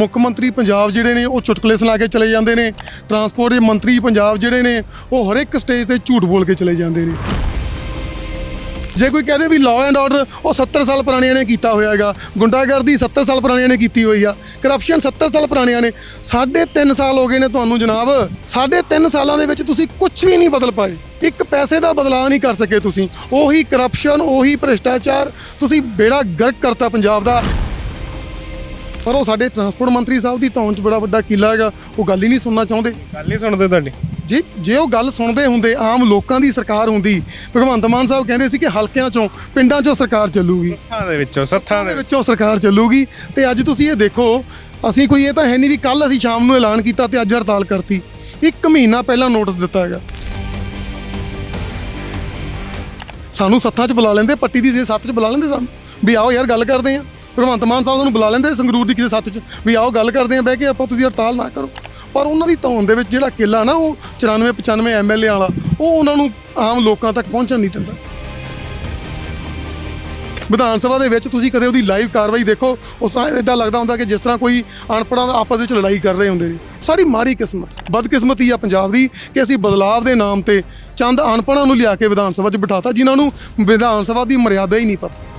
ਮੁੱਖ ਮੰਤਰੀ ਪੰਜਾਬ ਜਿਹੜੇ ਨੇ, ਉਹ ਚੁਟਕਲੇ ਸੁਣਾ ਕੇ ਚਲੇ ਜਾਂਦੇ ਨੇ। ਟਰਾਂਸਪੋਰਟ ਦੇ ਮੰਤਰੀ ਪੰਜਾਬ ਜਿਹੜੇ ਨੇ, ਉਹ ਹਰ ਇੱਕ ਸਟੇਜ ਤੇ ਝੂਠ ਬੋਲ ਕੇ ਚਲੇ ਜਾਂਦੇ ਨੇ। ਜੇ ਕੋਈ ਕਹਦੇ ਵੀ ਲਾਅ ਐਂਡ ਆਰਡਰ ਉਹ 70 ਸਾਲ ਪੁਰਾਣਿਆਂ ਨੇ ਕੀਤਾ ਹੋਇਆ ਹੈਗਾ। ਗੁੰਡਾਗਰਦੀ 70 ਸਾਲ ਪੁਰਾਣਿਆਂ ਨੇ ਕੀਤੀ ਹੋਈ ਆ। ਕਰਪਸ਼ਨ 70 ਸਾਲ ਪੁਰਾਣਿਆਂ ਨੇ। ਸਾਢੇ ਤਿੰਨ ਸਾਲ ਹੋ ਗਏ ਨੇ ਤੁਹਾਨੂੰ ਜਨਾਬ। ਸਾਢੇ ਤਿੰਨ ਸਾਲਾਂ ਦੇ ਵਿੱਚ ਤੁਸੀਂ ਕੁਝ ਵੀ ਨਹੀਂ ਬਦਲ ਪਾਏ। ਇੱਕ ਪੈਸੇ ਦਾ ਬਦਲਾਅ ਨਹੀਂ ਕਰ ਸਕੇ ਤੁਸੀਂ। ਉਹੀ ਕਰਪਸ਼ਨ ਉਹੀ ਭ੍ਰਿਸ਼ਟਾਚਾਰ, ਤੁਸੀਂ ਬੇੜਾ ਗਰਕ ਕਰਤਾ ਪੰਜਾਬ ਦਾ। ਪਰ ਉਹ ਸਾਡੇ ਟਰਾਂਸਪੋਰਟ ਮੰਤਰੀ ਸਾਹਿਬ ਦੀ ਧੌਣ 'ਚ ਬੜਾ ਵੱਡਾ ਕਿਲਾ ਹੈਗਾ ਉਹ ਗੱਲ ਹੀ ਨਹੀਂ ਸੁਣਨਾ ਚਾਹੁੰਦੇ। ਗੱਲ ਨਹੀਂ ਸੁਣਦੇ ਤੁਹਾਡੀ? ਜੀ ਜੇ ਉਹ ਗੱਲ ਸੁਣਦੇ ਹੁੰਦੇ ਆਮ ਲੋਕਾਂ ਦੀ ਸਰਕਾਰ ਹੁੰਦੀ ਭਗਵੰਤ ਮਾਨ ਸਾਹਿਬ ਕਹਿੰਦੇ ਸੀ ਕਿ ਹਲਕਿਆਂ ਚੋਂ ਪਿੰਡਾਂ ਚੋਂ ਸਰਕਾਰ ਚੱਲੂਗੀ। ਸੱਥਾਂ ਦੇ ਵਿੱਚੋਂ ਸੱਥਾਂ ਦੇ ਦੇ ਵਿੱਚੋਂ। ਸਰਕਾਰ ਚੱਲੂਗੀ ਤੇ ਅੱਜ ਤੁਸੀਂ ਇਹ ਦੇਖੋ ਅਸੀਂ ਕੋਈ ਇਹ ਤਾਂ ਹੈ ਨਹੀਂ ਵੀ ਕੱਲ ਅਸੀਂ ਸ਼ਾਮ ਨੂੰ ਐਲਾਨ ਕੀਤਾ ਤੇ ਅੱਜ ਹੜਤਾਲ ਕਰਤੀ। ਇੱਕ ਮਹੀਨਾ ਪਹਿਲਾਂ ਨੋਟਿਸ ਦਿੱਤਾ ਹੈਗਾ। ਸਾਨੂੰ ਸੱਥਾਂ 'ਚ ਬੁਲਾ ਲੈਂਦੇ ਪੱਟੀ ਦੀ ਜੇ ਸੱਥ 'ਚ ਬੁਲਾ ਲੈਂਦੇ ਸਾਨੂੰ ਵੀ ਆਓ ਯਾਰ ਗੱਲ ਕਰਦੇ ਆਂ। ਭਗਵੰਤ ਮਾਨ ਸਾਹਿਬ ਨੂੰ ਬੁਲਾ ਲੈਂਦੇ ਸੰਗਰੂਰ ਦੀ ਕਿਸੇ ਸੱਥ 'ਚ, ਵੀ ਆਓ ਗੱਲ ਕਰਦੇ ਆਂ, ਬਹਿ ਕੇ ਆਪਾਂ ਤੁਸੀਂ ਹੜਤਾਲ ਨਾ ਕਰੋ। ਪਰ ਉਹਨਾਂ ਦੀ ਧੌਣ ਦੇ ਵਿੱਚ ਜਿਹੜਾ ਕਿੱਲਾ ਨਾ, ਉਹ 94 95 ਐਮਐਲਏ ਵਾਲਾ, ਉਹ ਉਹਨਾਂ ਨੂੰ ਆਮ ਲੋਕਾਂ ਤੱਕ ਪਹੁੰਚਣ ਨਹੀਂ ਦਿੰਦਾ। ਵਿਧਾਨ ਸਭਾ ਦੇ ਵਿੱਚ ਤੁਸੀਂ ਕਦੇ ਉਹਦੀ ਲਾਈਵ ਕਾਰਵਾਈ ਦੇਖੋ, ਉਸ ਤਰ੍ਹਾਂ ਇਦਾਂ ਲੱਗਦਾ ਹੁੰਦਾ ਕਿ ਜਿਸ ਤਰ੍ਹਾਂ ਕੋਈ ਅਨਪੜ੍ਹਾਂ ਦਾ ਆਪਸ ਵਿੱਚ ਲੜਾਈ ਕਰ ਰਹੇ ਹੁੰਦੇ ਨੇ। ਸਾਡੀ ਮਾੜੀ ਕਿਸਮਤ, ਬਦਕਿਸਮਤੀ ਆ ਪੰਜਾਬ ਦੀ ਕਿ ਅਸੀਂ ਬਦਲਾਵ ਦੇ ਨਾਮ ਤੇ ਚੰਦ ਅਨਪੜ੍ਹਾਂ ਨੂੰ ਲਿਆ ਕੇ ਵਿਧਾਨ ਸਭਾ 'ਚ ਬਿਠਾਤਾ, ਜਿਨ੍ਹਾਂ ਨੂੰ ਵਿਧਾਨ ਸਭਾ ਦੀ ਮਰਿਆਦਾ ਹੀ ਨਹੀਂ ਪਤਾ।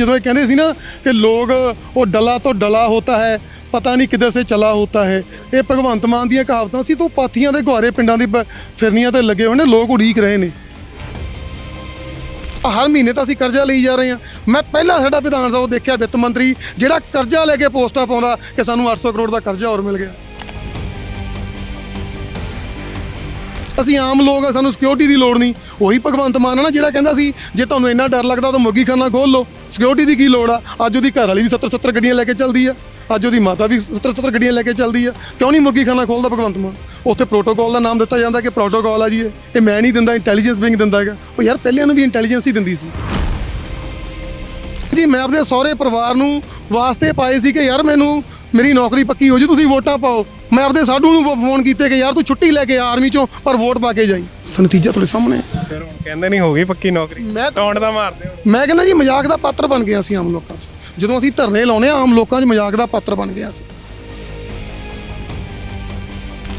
ਜਦੋਂ ਇਹ ਕਹਿੰਦੇ ਸੀ ਨਾ ਕਿ ਲੋਕ, ਉਹ ਡਲਾ ਤੋਂ ਡਲਾ ਹੋਤਾ ਹੈ, ਪਤਾ ਨਹੀਂ ਕਿੱਧਰ ਸੇ ਚਲਾ ਹੋਤਾ ਹੈ। ਇਹ ਭਗਵੰਤ ਮਾਨ ਦੀਆਂ ਕਹਾਵਤਾਂ ਸੀ, ਤੋਂ ਪਾਥੀਆਂ ਦੇ ਗੁਹਾਰੇ ਪਿੰਡਾਂ ਦੀ ਬ- ਫਿਰਨੀਆਂ ਤੇ ਲੱਗੇ ਹੋਏ ਨੇ, ਲੋਕ ਉਡੀਕ ਰਹੇ ਨੇ। ਹਰ ਮਹੀਨੇ ਤਾਂ ਅਸੀਂ ਕਰਜ਼ਾ ਲਈ ਜਾ ਰਹੇ ਹਾਂ। ਮੈਂ ਪਹਿਲਾਂ ਸਾਡਾ ਵਿਧਾਨ ਸਭਾ ਦੇਖਿਆ, ਵਿੱਤ ਮੰਤਰੀ, ਜਿਹੜਾ ਕਰਜ਼ਾ ਲੈ ਕੇ ਪੋਸਟਾਂ ਪਾਉਂਦਾ ਕਿ ਸਾਨੂੰ 800 ਕਰੋੜ ਦਾ ਕਰਜ਼ਾ ਹੋਰ ਮਿਲ ਗਿਆ। ਅਸੀਂ ਆਮ ਲੋਕ ਆ ਸਾਨੂੰ ਸਿਕਿਉਰਿਟੀ ਦੀ ਲੋੜ ਨਹੀਂ। ਉਹੀ ਭਗਵੰਤ ਮਾਨ ਆ ਨਾ, ਜਿਹੜਾ ਕਹਿੰਦਾ ਸੀ, ਜੇ ਤੁਹਾਨੂੰ ਇੰਨਾ ਡਰ ਲੱਗਦਾ ਤਾਂ ਮੁਰਗੀ ਖਾਨਾ ਖੋਲ ਲਓ। ਸਿਕਿਉਰਿਟੀ ਦੀ ਕੀ ਲੋੜ ਆ? ਅੱਜ ਉਹਦੀ ਘਰ ਵਾਲੀ ਵੀ 70 70 ਗੱਡੀਆਂ ਲੈ ਕੇ ਚੱਲਦੀ ਆ। ਅੱਜ ਉਹਦੀ ਮਾਤਾ ਵੀ 70 70 ਗੱਡੀਆਂ ਲੈ ਕੇ ਚੱਲਦੀ ਆ। ਕਿਉਂ ਨਹੀਂ ਮੁਰਗੀ ਖਾਨਾ ਖੋਲਦਾ ਭਗਵੰਤ ਮਾਨ? ਉੱਥੇ ਪ੍ਰੋਟੋਕਾਲ ਦਾ ਨਾਮ ਦਿੱਤਾ ਜਾਂਦਾ ਕਿ ਪ੍ਰੋਟੋਕਾਲ ਆ ਜੀ ਇਹ। ਮੈਂ ਨਹੀਂ ਦਿੰਦਾ ਇੰਟੈਲੀਜੈਂਸ ਵਿੰਗ ਦਿੰਦਾ ਹੈਗਾ। ਉਹ ਯਾਰ ਪਹਿਲਿਆਂ ਨੂੰ ਵੀ ਇੰਟੈਲੀਜੈਂਸ ਹੀ ਦਿੰਦੀ ਸੀ। ਜੀ ਮੈਂ ਆਪਣੇ ਸਹੁਰੇ ਪਰਿਵਾਰ ਨੂੰ ਵਾਸਤੇ ਪਾਏ ਸੀ ਕਿ ਯਾਰ ਮੈਨੂੰ ਮੇਰੀ ਨੌਕਰੀ ਪੱਕੀ ਹੋ ਜੀ ਤੁਸੀਂ ਵੋਟਾਂ ਪਾਓ। ਮੈਂ ਆਪਣੇ ਸਾਡੂ ਨੂੰ ਫੋਨ ਕੀਤੇ ਕਿ ਯਾਰ ਤੂੰ ਛੁੱਟੀ ਲੈ ਕੇ ਆਰਮੀ ਚੋਂ ਪਰ ਵੋਟ ਪਾ ਕੇ ਜਾਈ। ਨਤੀਜਾ ਤੁਹਾਡੇ ਸਾਹਮਣੇ। ਫਿਰ ਹੁਣ ਕਹਿੰਦੇ ਨਹੀਂ ਹੋ ਗਈ ਪੱਕੀ ਨੌਕਰੀ। ਮੈਂ- ਟੌਂਡ ਦਾ ਮਾਰਦੇ ਮੈਂ ਕਹਿੰਦਾ ਜੀ, ਮਜ਼ਾਕ ਦਾ ਪਾਤਰ ਬਣ ਗਏ ਅਸੀਂ ਆਮ ਲੋਕਾਂ 'ਚ। ਜਦੋਂ ਅਸੀਂ ਧਰਨੇ ਲਾਉਨੇ ਆ, ਆਮ ਲੋਕਾਂ 'ਚ ਮਜ਼ਾਕ ਦਾ ਪਾਤਰ ਬਣ ਗਏ ਅਸੀਂ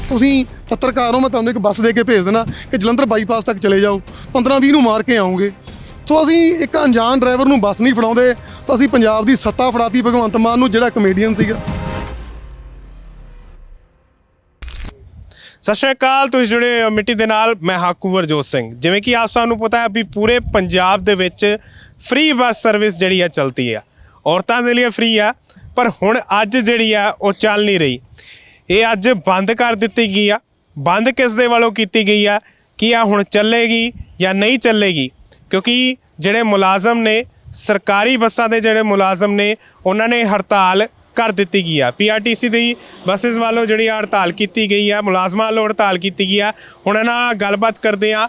ਤੁਸੀਂ ਪੱਤਰਕਾਰ ਹੋ ਮੈਂ ਤੁਹਾਨੂੰ ਇੱਕ ਬੱਸ ਦੇ ਕੇ ਭੇਜ ਦੇਣਾ ਕਿ ਜਲੰਧਰ ਬਾਈਪਾਸ ਤੱਕ ਚਲੇ ਜਾਓ 15-20 ਨੂੰ ਮਾਰ ਕੇ ਆਉਂਗੇ ਸੋ ਅਸੀਂ ਇੱਕ ਅਣਜਾਣ ਡਰਾਈਵਰ ਨੂੰ ਬੱਸ ਨਹੀਂ ਫੜਾਉਂਦੇ, ਤਾਂ ਅਸੀਂ ਪੰਜਾਬ ਦੀ ਸੱਤਾ ਫੜਾਤੀ, ਭਗਵੰਤ ਮਾਨ ਨੂੰ, ਜਿਹੜਾ ਕਮੇਡੀਅਨ ਸੀਗਾ। ਸਤਿ ਸ਼੍ਰੀ ਅਕਾਲ, ਤੁਸੀਂ ਜੁੜੇ ਹੋ ਮਿੱਟੀ ਦੇ ਨਾਲ, ਮੈਂ ਹਾਕੂ ਵਰਜੋਤ ਸਿੰਘ। ਜਿਵੇਂ ਕਿ ਆਪ ਸਾਨੂੰ ਪਤਾ ਹੈ ਵੀ ਪੂਰੇ ਪੰਜਾਬ ਦੇ ਵਿੱਚ ਫ੍ਰੀ ਬੱਸ ਸਰਵਿਸ ਜਿਹੜੀ ਆ ਚਲਤੀ ਆ। ਔਰਤਾਂ ਦੇ ਲਈ ਫ੍ਰੀ ਆ, ਪਰ ਹੁਣ ਅੱਜ ਜਿਹੜੀ ਆ, ਉਹ ਚੱਲ ਨਹੀਂ ਰਹੀ। ਇਹ ਅੱਜ ਬੰਦ ਕਰ ਦਿੱਤੀ ਗਈ ਆ। ਬੰਦ ਕਿਸ ਦੇ ਵੱਲੋਂ ਕੀਤੀ ਗਈ ਆ? ਕਿ ਆ ਹੁਣ ਚੱਲੇਗੀ ਜਾਂ ਨਹੀਂ ਚੱਲੇਗੀ? ਕਿਉਂਕਿ ਜਿਹੜੇ ਮੁਲਾਜ਼ਮ ਨੇ, ਸਰਕਾਰੀ ਬੱਸਾਂ ਦੇ ਜਿਹੜੇ ਮੁਲਾਜ਼ਮ ਨੇ, ਉਹਨਾਂ ਨੇ ਹੜਤਾਲ ਕਰ ਦਿੱਤੀ ਗਈ ਆ। ਪੀਆਰਟੀਸੀ ਦੀ ਬੱਸਸ ਵੱਲੋਂ ਜਿਹੜੀ ਆ ਹੜਤਾਲ ਕੀਤੀ ਗਈ ਆ, ਮੁਲਾਜ਼ਮਾਂ ਵੱਲੋਂ ਹੜਤਾਲ ਕੀਤੀ ਗਈ ਆ। ਹੁਣ ਇਹਨਾਂ ਨਾਲ ਗੱਲਬਾਤ ਕਰਦੇ ਆ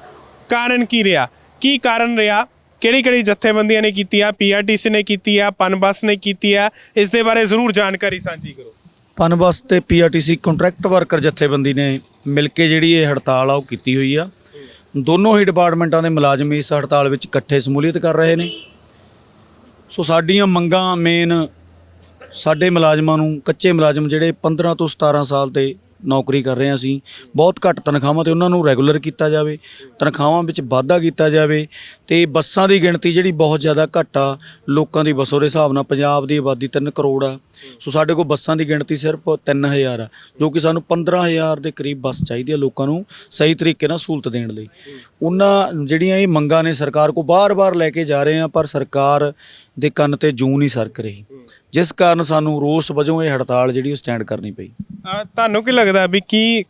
ਕਾਰਨ ਕੀ ਰਿਹਾ? ਕੀ ਕਾਰਨ ਰਿਹਾ? ਕਿਹੜੀ ਕਿਹੜੀ ਜਥੇਬੰਦੀਆਂ ਨੇ ਕੀਤੀ ਆ? ਪੀਆਰਟੀਸੀ ਨੇ ਕੀਤੀ ਆ, ਪਨ ਬੱਸ ਨੇ ਕੀਤੀ ਆ? ਇਸ ਦੇ ਬਾਰੇ ਜ਼ਰੂਰ ਜਾਣਕਾਰੀ ਸਾਂਝੀ ਕਰੋ। ਪਨਬਸ ਤੇ ਪੀਆਰਟੀਸੀ ਕੰਟਰੈਕਟ ਵਰਕਰ ਜਥੇਬੰਦੀ ਨੇ ਮਿਲ ਕੇ ਜਿਹੜੀ ਇਹ ਹੜਤਾਲ ਆ, ਉਹ ਕੀਤੀ ਹੋਈ ਆ। ਦੋਨੋਂ ਹੀ ਡਿਪਾਰਟਮੈਂਟਾਂ ਦੇ ਮੁਲਾਜ਼ਮ ਇਸ ਹੜਤਾਲ ਵਿੱਚ ਇਕੱਠੇ ਸਮੂਲੀਅਤ ਕਰ ਰਹੇ ਨੇ। ਸੋ ਸਾਡੀਆਂ ਮੰਗਾਂ ਮੇਨ ਸਾਡੇ ਮੁਲਾਜ਼ਮਾਂ ਨੂੰ, ਕੱਚੇ ਮੁਲਾਜ਼ਮ ਜਿਹੜੇ 15 ਤੋਂ 17 ਸਾਲ ਤੇ ਨੌਕਰੀ ਕਰ ਰਹੇ ਹਾਂ ਅਸੀਂ, ਬਹੁਤ ਘੱਟ ਤਨਖਾਹਾਂ ਤੇ ਉਹਨਾਂ ਨੂੰ ਰੈਗੂਲਰ ਕੀਤਾ ਜਾਵੇ, ਤਨਖਾਹਾਂ ਵਿੱਚ ਵਾਧਾ ਕੀਤਾ ਜਾਵੇ ਤੇ ਬੱਸਾਂ ਦੀ ਗਿਣਤੀ ਜਿਹੜੀ ਬਹੁਤ ਜ਼ਿਆਦਾ ਘੱਟ ਆ, ਲੋਕਾਂ ਦੀ ਬਸੋ ਦੇ ਹਿਸਾਬ ਨਾਲ ਪੰਜਾਬ ਦੀ ਆਬਾਦੀ 3 ਕਰੋੜ ਆ। ਸੋ ਸਾਡੇ ਕੋਲ ਬੱਸਾਂ ਦੀ ਗਿਣਤੀ ਸਿਰਫ 3000 ਆ, ਜੋ ਕਿ ਸਾਨੂੰ 15000 ਦੇ ਕਰੀਬ ਬੱਸ ਚਾਹੀਦੀ ਆ ਲੋਕਾਂ ਨੂੰ ਸਹੀ ਤਰੀਕੇ ਨਾਲ ਸਹੂਲਤ ਦੇਣ ਲਈ। ਉਹਨਾਂ ਜਿਹੜੀਆਂ ਇਹ ਮੰਗਾਂ ਨੇ ਸਰਕਾਰ ਕੋ ਬਾਰ-ਬਾਰ ਲੈ ਕੇ ਜਾ ਰਹੇ ਆ, ਪਰ ਸਰਕਾਰ ਦੇ ਕੰਨ ਤੇ ਜੂੰ ਨਹੀਂ ਸਰਕ ਰਹੀ। ਜਿਸ ਕਾਰਨ ਸਾਨੂੰ ਰੋਸ ਵਜੋਂ ਇਹ ਹੜਤਾਲ ਜਿਹੜੀ ਉਹ ਸਟੈਂਡ ਕਰਨੀ ਪਈ। ਤੁਹਾਨੂੰ ਕੀ ਲੱਗਦਾ ਵੀ ਕੀ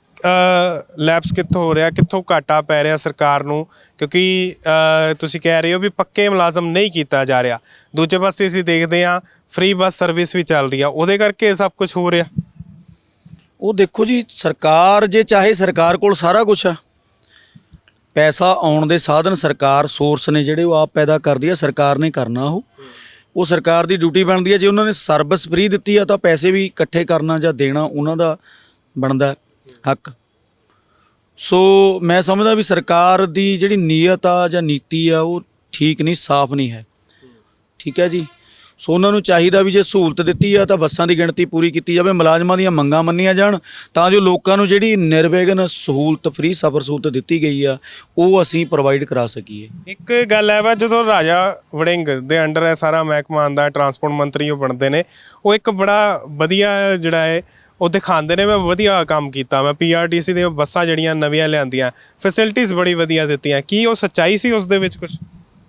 ਲੈਪਸ ਕਿੱਥੋਂ ਹੋ ਰਿਹਾ, ਕਿੱਥੋਂ ਘਾਟਾ ਪੈ ਰਿਹਾ ਸਰਕਾਰ ਨੂੰ? ਕਿਉਂਕਿ ਤੁਸੀਂ ਕਹਿ ਰਹੇ ਹੋ ਵੀ ਪੱਕੇ ਮੁਲਾਜ਼ਮ ਨਹੀਂ ਕੀਤਾ ਜਾ ਰਿਹਾ। ਦੂਜੇ ਪਾਸੇ ਅਸੀਂ ਦੇਖਦੇ ਹਾਂ ਫ੍ਰੀ ਬੱਸ ਸਰਵਿਸ ਵੀ ਚੱਲ ਰਹੀ ਆ। ਉਹਦੇ ਕਰਕੇ ਸਭ ਕੁਝ ਹੋ ਰਿਹਾ। ਉਹ ਦੇਖੋ ਜੀ, ਸਰਕਾਰ ਜੇ ਚਾਹੇ ਸਰਕਾਰ ਕੋਲ ਸਾਰਾ ਕੁਝ ਆ। ਪੈਸਾ ਆਉਣ ਦੇ ਸਾਧਨ ਸਰਕਾਰ ਸੋਰਸ ਨੇ ਜਿਹੜੇ ਉਹ ਆਪ ਪੈਦਾ ਕਰਦੀ ਆ, ਸਰਕਾਰ ਨੇ ਕਰਨਾ ਉਹ। ਉਹ ਸਰਕਾਰ ਦੀ ਡਿਊਟੀ ਬਣਦੀ ਹੈ ਜੇ ਉਹਨਾਂ ਨੇ ਸਰਵਿਸ ਫ੍ਰੀ ਦਿੱਤੀ ਆ, ਤਾਂ ਪੈਸੇ ਵੀ ਇਕੱਠੇ ਕਰਨਾ ਜਾਂ ਦੇਣਾ ਉਹਨਾਂ ਦਾ ਬਣਦਾ। ਹੱਕ। ਸੋ ਮੈਂ ਸਮਝਦਾ ਵੀ ਸਰਕਾਰ ਦੀ ਜਿਹੜੀ ਨੀਅਤ ਆ ਜਾਂ ਨੀਤੀ ਆ, ਉਹ ਠੀਕ ਨਹੀਂ, ਸਾਫ਼ ਨਹੀਂ ਹੈ। ਠੀਕ ਹੈ ਜੀ? ਸੋ ਉਹਨਾਂ ਨੂੰ ਚਾਹੀਦਾ ਵੀ ਜੇ ਸਹੂਲਤ ਦਿੱਤੀ ਆ, ਤਾਂ ਬੱਸਾਂ ਦੀ ਗਿਣਤੀ ਪੂਰੀ ਕੀਤੀ ਜਾਵੇ, ਮੁਲਾਜ਼ਮਾਂ ਦੀਆਂ ਮੰਗਾਂ ਮੰਨੀਆਂ ਜਾਣ, ਤਾਂ ਜੋ ਲੋਕਾਂ ਨੂੰ ਜਿਹੜੀ ਨਿਰਵਿਘਨ ਸਹੂਲਤ ਫ੍ਰੀ ਸਫ਼ਰ ਸਹੂਲਤ ਦਿੱਤੀ ਗਈ ਆ, ਉਹ ਅਸੀਂ ਪ੍ਰੋਵਾਈਡ ਕਰਾ ਸਕੀਏ। ਇੱਕ ਗੱਲ ਹੈ ਵਾ, ਜਦੋਂ ਰਾਜਾ ਵੜਿੰਗ ਦੇ ਅੰਡਰ ਹੈ, ਸਾਰਾ ਮਹਿਕਮਾ ਆਂਦਾ ਟਰਾਂਸਪੋਰਟ ਮੰਤਰੀ ਉਹ ਬਣਦੇ ਨੇ, ਉਹ ਇੱਕ ਬੜਾ ਵਧੀਆ ਜਿਹੜਾ ਹੈ ਉਹ ਦਿਖਾਉਂਦੇ ਨੇ, ਮੈਂ ਵਧੀਆ ਕੰਮ ਕੀਤਾ। ਮੈਂ ਪੀਆਰਟੀਸੀ ਦੀਆਂ ਬੱਸਾਂ ਜਿਹੜੀਆਂ ਨਵੀਆਂ ਲਿਆਂਦੀਆਂ ਫੈਸਿਲਿਟੀਆਂ ਬੜੀ ਵਧੀਆ ਦਿੱਤੀਆਂ। ਕੀ ਉਹ ਸੱਚਾਈ ਸੀ ਉਸ ਦੇ ਵਿੱਚ ਕੁਝ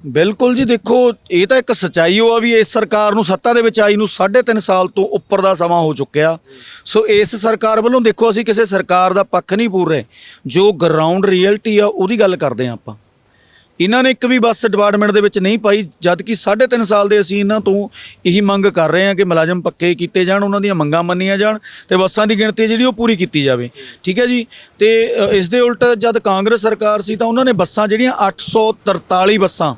ਬਿਲਕੁਲ ਜੀ, ਦੇਖੋ, ਇਹ ਤਾਂ ਇੱਕ ਸਚਾਈ ਉਹ ਆ ਵੀ ਇਸ ਸਰਕਾਰ ਨੂੰ ਸੱਤਾ ਦੇ ਵਿੱਚ ਆਈ ਨੂੰ 3.5 ਸਾਲ ਤੋਂ ਉੱਪਰ ਦਾ ਸਮਾਂ ਹੋ ਚੁੱਕਿਆ। ਸੋ ਇਸ ਸਰਕਾਰ ਵੱਲੋਂ ਦੇਖੋ ਅਸੀਂ ਕਿਸੇ ਸਰਕਾਰ ਦਾ ਪੱਖ ਨਹੀਂ ਪੂਰ ਰਹੇ। ਜੋ ਗਰਾਊਂਡ ਰਿਐਲਿਟੀ ਆ, ਉਹਦੀ ਗੱਲ ਕਰਦੇ ਆ ਆਪਾਂ। ਇਹਨਾਂ ਨੇ ਇੱਕ ਵੀ ਬੱਸ ਡਿਪਾਰਟਮੈਂਟ ਦੇ ਵਿੱਚ ਨਹੀਂ ਪਾਈ ਜਦ ਕਿ 3.5 ਸਾਲ ਦੇ ਅਸੀਂ ਇਹਨਾਂ ਤੋਂ ਇਹੀ ਮੰਗ ਕਰ ਰਹੇ ਹਾਂ ਕਿ ਮੁਲਾਜ਼ਮ ਪੱਕੇ ਕੀਤੇ ਜਾਣ, ਉਹਨਾਂ ਦੀਆਂ ਮੰਗਾਂ ਮੰਨੀਆਂ ਜਾਣ ਤੇ ਬੱਸਾਂ ਦੀ ਗਿਣਤੀ ਜਿਹੜੀ ਉਹ ਪੂਰੀ ਕੀਤੀ ਜਾਵੇ। ਠੀਕ ਹੈ ਜੀ? ਤੇ ਇਸ ਦੇ ਉਲਟ ਜਦ ਕਾਂਗਰਸ ਸਰਕਾਰ ਸੀ ਤਾਂ ਉਹਨਾਂ ਨੇ ਬੱਸਾਂ ਜਿਹੜੀਆਂ 843 ਬੱਸਾਂ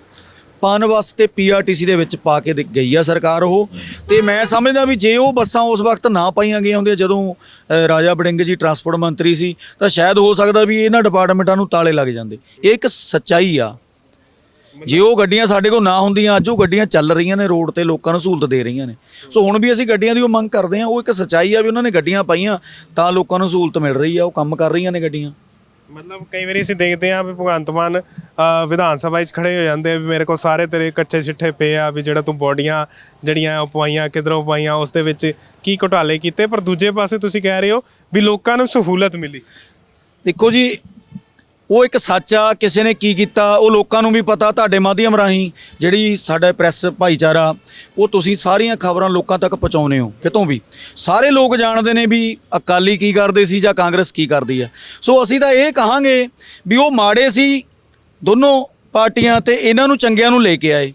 ਪਨ ਬੱਸ ਤੇ ਪੀਆਰਟੀਸੀ ਦੇ ਵਿੱਚ ਪਾ ਕੇ ਦੇ- ਗਈ ਆ ਸਰਕਾਰ ਉਹ। ਤੇ ਮੈਂ ਸਮਝਦਾ ਵੀ ਜੇ ਉਹ ਬੱਸਾਂ ਉਸ ਵਕਤ ਨਾ ਪਾਈਆਂ ਗਈਆਂ ਹੁੰਦੀਆਂ, ਜਦੋਂ ਰਾਜਾ ਬੜਿੰਗ ਜੀ ਟਰਾਂਸਪੋਰਟ ਮੰਤਰੀ ਸੀ, ਤਾਂ ਸ਼ਾਇਦ ਹੋ ਸਕਦਾ ਵੀ ਇਹਨਾਂ ਡਿਪਾਰਟਮੈਂਟਾਂ ਨੂੰ ਤਾਲੇ ਲੱਗ ਜਾਂਦੇ। ਇਹ ਇੱਕ ਸੱਚਾਈ ਆ। ਜੇ ਉਹ ਗੱਡੀਆਂ ਸਾਡੇ ਕੋਲ ਨਾ ਹੁੰਦੀਆਂ ਅੱਜ ਉਹ ਗੱਡੀਆਂ ਚੱਲ ਰਹੀਆਂ ਨੇ ਰੋਡ ਤੇ ਲੋਕਾਂ ਨੂੰ ਸਹੂਲਤ ਦੇ ਰਹੀਆਂ ਨੇ। ਸੋ ਹੁਣ ਵੀ ਅਸੀਂ ਗੱਡੀਆਂ ਦੀ ਉਹ ਮੰਗ ਕਰਦੇ ਹਾਂ ਉਹ ਇੱਕ ਸੱਚਾਈ ਆ ਵੀ ਉਹਨਾਂ ਨੇ ਗੱਡੀਆਂ ਪਾਈਆਂ ਤਾਂ ਲੋਕਾਂ ਨੂੰ ਸਹੂਲਤ ਮਿਲ ਰਹੀ ਆ ਉਹ ਕੰਮ ਕਰ ਰਹੀਆਂ ਨੇ ਗੱਡੀਆਂ। ਮਤਲਬ ਕਈ ਵਾਰੀ ਅਸੀਂ ਦੇਖਦੇ ਹਾਂ ਵੀ ਭਗਵੰਤ ਮਾਨ ਵਿਧਾਨ ਸਭਾ 'ਚ ਖੜੇ ਹੋ ਜਾਂਦੇ ਆ ਵੀ ਮੇਰੇ ਕੋਲ ਸਾਰੇ ਤੇਰੇ ਕੱਚੇ ਚਿੱਠੇ ਪਏ ਆ ਵੀ ਜਿਹੜਾ ਤੂੰ ਬੋਡੀਆਂ ਜਿਹੜੀਆਂ ਉਹ ਪਵਾਈਆਂ ਕਿਧਰੋਂ ਪਾਈਆਂ ਉਸ ਦੇ ਵਿੱਚ ਕੀ ਘੁਟਾਲੇ ਕੀਤੇ ਪਰ ਦੂਜੇ ਪਾਸੇ ਤੁਸੀਂ ਕਹਿ ਰਹੇ ਹੋ ਵੀ ਲੋਕਾਂ ਨੂੰ ਸਹੂਲਤ ਮਿਲੀ। ਦੇਖੋ ਜੀ ਉਹ ਇੱਕ ਸੱਚ ਆ, ਕਿਸੇ ਨੇ ਕੀ ਕੀਤਾ, ਉਹ ਲੋਕਾਂ ਨੂੰ ਵੀ ਪਤਾ, ਤੁਹਾਡੇ ਮਾਧਿਅਮ ਰਾਹੀਂ ਜਿਹੜੀ ਸਾਡਾ ਪ੍ਰੈਸ ਭਾਈਚਾਰਾ, ਉਹ ਤੁਸੀਂ ਸਾਰੀਆਂ ਖਬਰਾਂ ਲੋਕਾਂ ਤੱਕ ਪਹੁੰਚਾਉਂਦੇ ਹੋ, ਕਿਤੋਂ ਵੀ। ਸਾਰੇ ਲੋਕ ਜਾਣਦੇ ਨੇ ਵੀ ਅਕਾਲੀ ਕੀ ਕਰਦੇ ਸੀ ਜਾਂ ਕਾਂਗਰਸ ਕੀ ਕਰਦੀ ਆ ਸੋ ਅਸੀਂ ਤਾਂ ਇਹ ਕਹਾਂਗੇ ਵੀ ਉਹ ਮਾੜੇ ਸੀ, ਦੋਨੋਂ ਪਾਰਟੀਆਂ ਤੇ ਇਹਨਾਂ ਨੂੰ ਚੰਗਿਆਂ ਨੂੰ ਲੈ ਕੇ ਆਏ।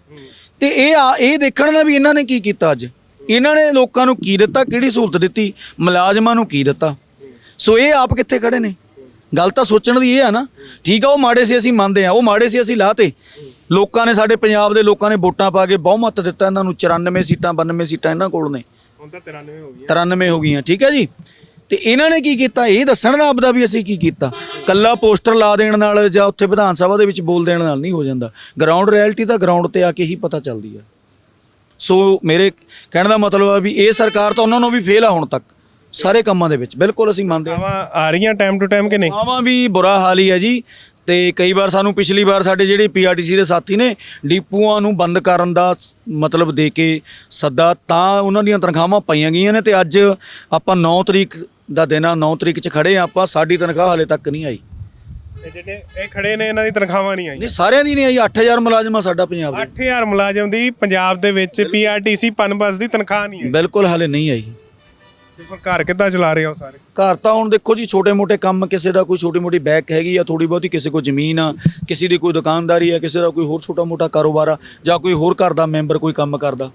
ਤੇ ਇਹ ਆ, ਇਹ ਦੇਖਣ ਦਾ ਵੀ ਇਹਨਾਂ ਨੇ ਕੀ ਕੀਤਾ ਅੱਜ। ਇਹਨਾਂ ਨੇ ਲੋਕਾਂ ਨੂੰ ਕੀ ਦਿੱਤਾ, ਕਿਹੜੀ ਸਹੂਲਤ ਦਿੱਤੀ? ਮੁਲਾਜ਼ਮਾਂ ਨੂੰ ਕੀ ਦਿੱਤਾ? ਸੋ ਇਹ ਆਪ ਕਿੱਥੇ ਖੜੇ ਨੇ? ਗੱਲ ਤਾਂ ਸੋਚਣ ਦੀ ਇਹ ਆ ਨਾ। ਠੀਕ ਆ ਉਹ ਮਾੜੇ ਸੀ ਅਸੀਂ ਮੰਨਦੇ ਆ ਉਹ ਮਾੜੇ ਸੀ ਅਸੀਂ ਲਾਤੇ। ਲੋਕਾਂ ਨੇ ਸਾਡੇ ਪੰਜਾਬ ਦੇ ਲੋਕਾਂ ਨੇ ਵੋਟਾਂ ਪਾ ਕੇ ਬਹੁਮਤ ਦਿੱਤਾ ਇਹਨਾਂ ਨੂੰ 94 ਸੀਟਾਂ 92 ਸੀਟਾਂ ਇਹਨਾਂ ਕੋਲ ਨੇ। ਹੁਣ ਤਾਂ 93 ਹੋ ਗਈਆਂ। 93 ਹੋ ਗਈਆਂ ਠੀਕ ਹੈ ਜੀ? ਤੇ ਇਹਨਾਂ ਨੇ ਕੀ ਕੀਤਾ? ਇਹ ਦੱਸਣ ਦਾ ਆਪਦਾ ਵੀ ਅਸੀਂ ਕੀ ਕੀਤਾ? ਕੱਲਾ ਪੋਸਟਰ ਲਾ ਦੇਣ ਨਾਲ ਜਾਂ ਉੱਥੇ ਵਿਧਾਨ ਸਭਾ ਦੇ ਵਿੱਚ ਬੋਲ ਦੇਣ ਨਾਲ ਨਹੀਂ ਹੋ ਜਾਂਦਾ। ਗਰਾਊਂਡ ਰਿਐਲਿਟੀ ਤਾਂ ਗਰਾਊਂਡ ਤੇ ਆ ਕੇ ਹੀ ਪਤਾ ਚੱਲਦੀ ਆ। ਸੋ ਮੇਰੇ ਕਹਿਣ ਦਾ ਮਤਲਬ ਆ ਵੀ ਇਹ ਸਰਕਾਰ ਤਾਂ ਉਹਨਾਂ ਨੂੰ ਵੀ ਫੇਲ ਆ ਹੁਣ ਤੱਕ। ਸਾਰੇ ਕੰਮਾਂ ਦੇ ਵਿੱਚ ਬਿਲਕੁਲ ਅਸੀਂ ਮੰਨਦੇ ਹਾਂ। ਆਵਾਂ ਆ ਰਹੀਆਂ ਟਾਈਮ ਟੂ ਟਾਈਮ ਕਿ ਨਹੀਂ? ਆਵਾਂ ਵੀ ਬੁਰਾ ਹਾਲ ਹੀ ਹੈ ਜੀ ਤੇ ਕਈ ਵਾਰ ਸਾਨੂੰ ਪਿਛਲੀ ਵਾਰ ਸਾਡੇ ਜਿਹੜੇ ਪੀਆਰਟੀਸੀ ਦੇ ਸਾਥੀ ਨੇ ਡੀਪੂਆਂ ਨੂੰ ਬੰਦ ਕਰਨ ਦਾ ਮਤਲਬ ਦੇ ਕੇ ਸੱਦਾ ਤਾਂ ਉਹਨਾਂ ਦੀਆਂ ਤਨਖਾਹਾਂ ਪਾਈਆਂ ਗਈਆਂ ਨੇ ਤੇ ਅੱਜ ਆਪਾਂ 9 ਤਰੀਕ ਦਾ ਦਿਨ ਆ 9 ਤਰੀਕ 'ਚ ਖੜੇ ਆ ਆਪਾਂ ਸਾਡੀ ਤਨਖਾਹ ਹਾਲੇ ਤੱਕ ਨਹੀਂ ਆਈ। ਜਿਹੜੇ ਇਹ ਖੜੇ ਨੇ ਇਹਨਾਂ ਦੀ ਤਨਖਾਹਾਂ ਨਹੀਂ ਆਈਆਂ? ਨਹੀਂ ਸਾਰਿਆਂ ਦੀ ਨਹੀਂ ਆਈ 8000 ਮੁਲਾਜ਼ਮ ਆ ਸਾਡਾ ਪੰਜਾਬ ਦਾ 8000 ਮੁਲਾਜ਼ਮ ਦੀ ਪੰਜਾਬ ਦੇ ਵਿੱਚ ਪੀਆਰਟੀਸੀ ਪਨਬਸ ਦੀ ਤਨਖਾਹ ਨਹੀਂ ਹੈ ਬਿਲਕੁਲ ਹਾਲੇ ਨਹੀਂ ਆਈ। ਫਿਰ ਘਰ ਕਿੱਦਾਂ ਚਲਾ ਰਹੇ ਹੋ ਸਾਰੇ? ਘਰ ਤਾਂ ਹੁਣ ਦੇਖੋ ਜੀ ਛੋਟੇ ਮੋਟੇ ਕੰਮ, ਕਿਸੇ ਦਾ ਕੋਈ ਛੋਟੀ ਮੋਟੀ ਬੈਕ ਹੈਗੀ ਆ ਥੋੜੀ ਬਹੁਤੀ ਕਿਸੇ ਕੋਲ ਜ਼ਮੀਨ ਆ, ਕਿਸੇ ਦੀ ਕੋਈ ਦੁਕਾਨਦਾਰੀ ਆ, ਕਿਸੇ ਦਾ ਕੋਈ ਹੋਰ ਛੋਟਾ ਮੋਟਾ ਕਾਰੋਬਾਰ ਆ, ਜਾਂ ਕੋਈ ਹੋਰ ਘਰ ਦਾ ਮੈਂਬਰ ਕੋਈ ਕੰਮ ਕਰਦਾ।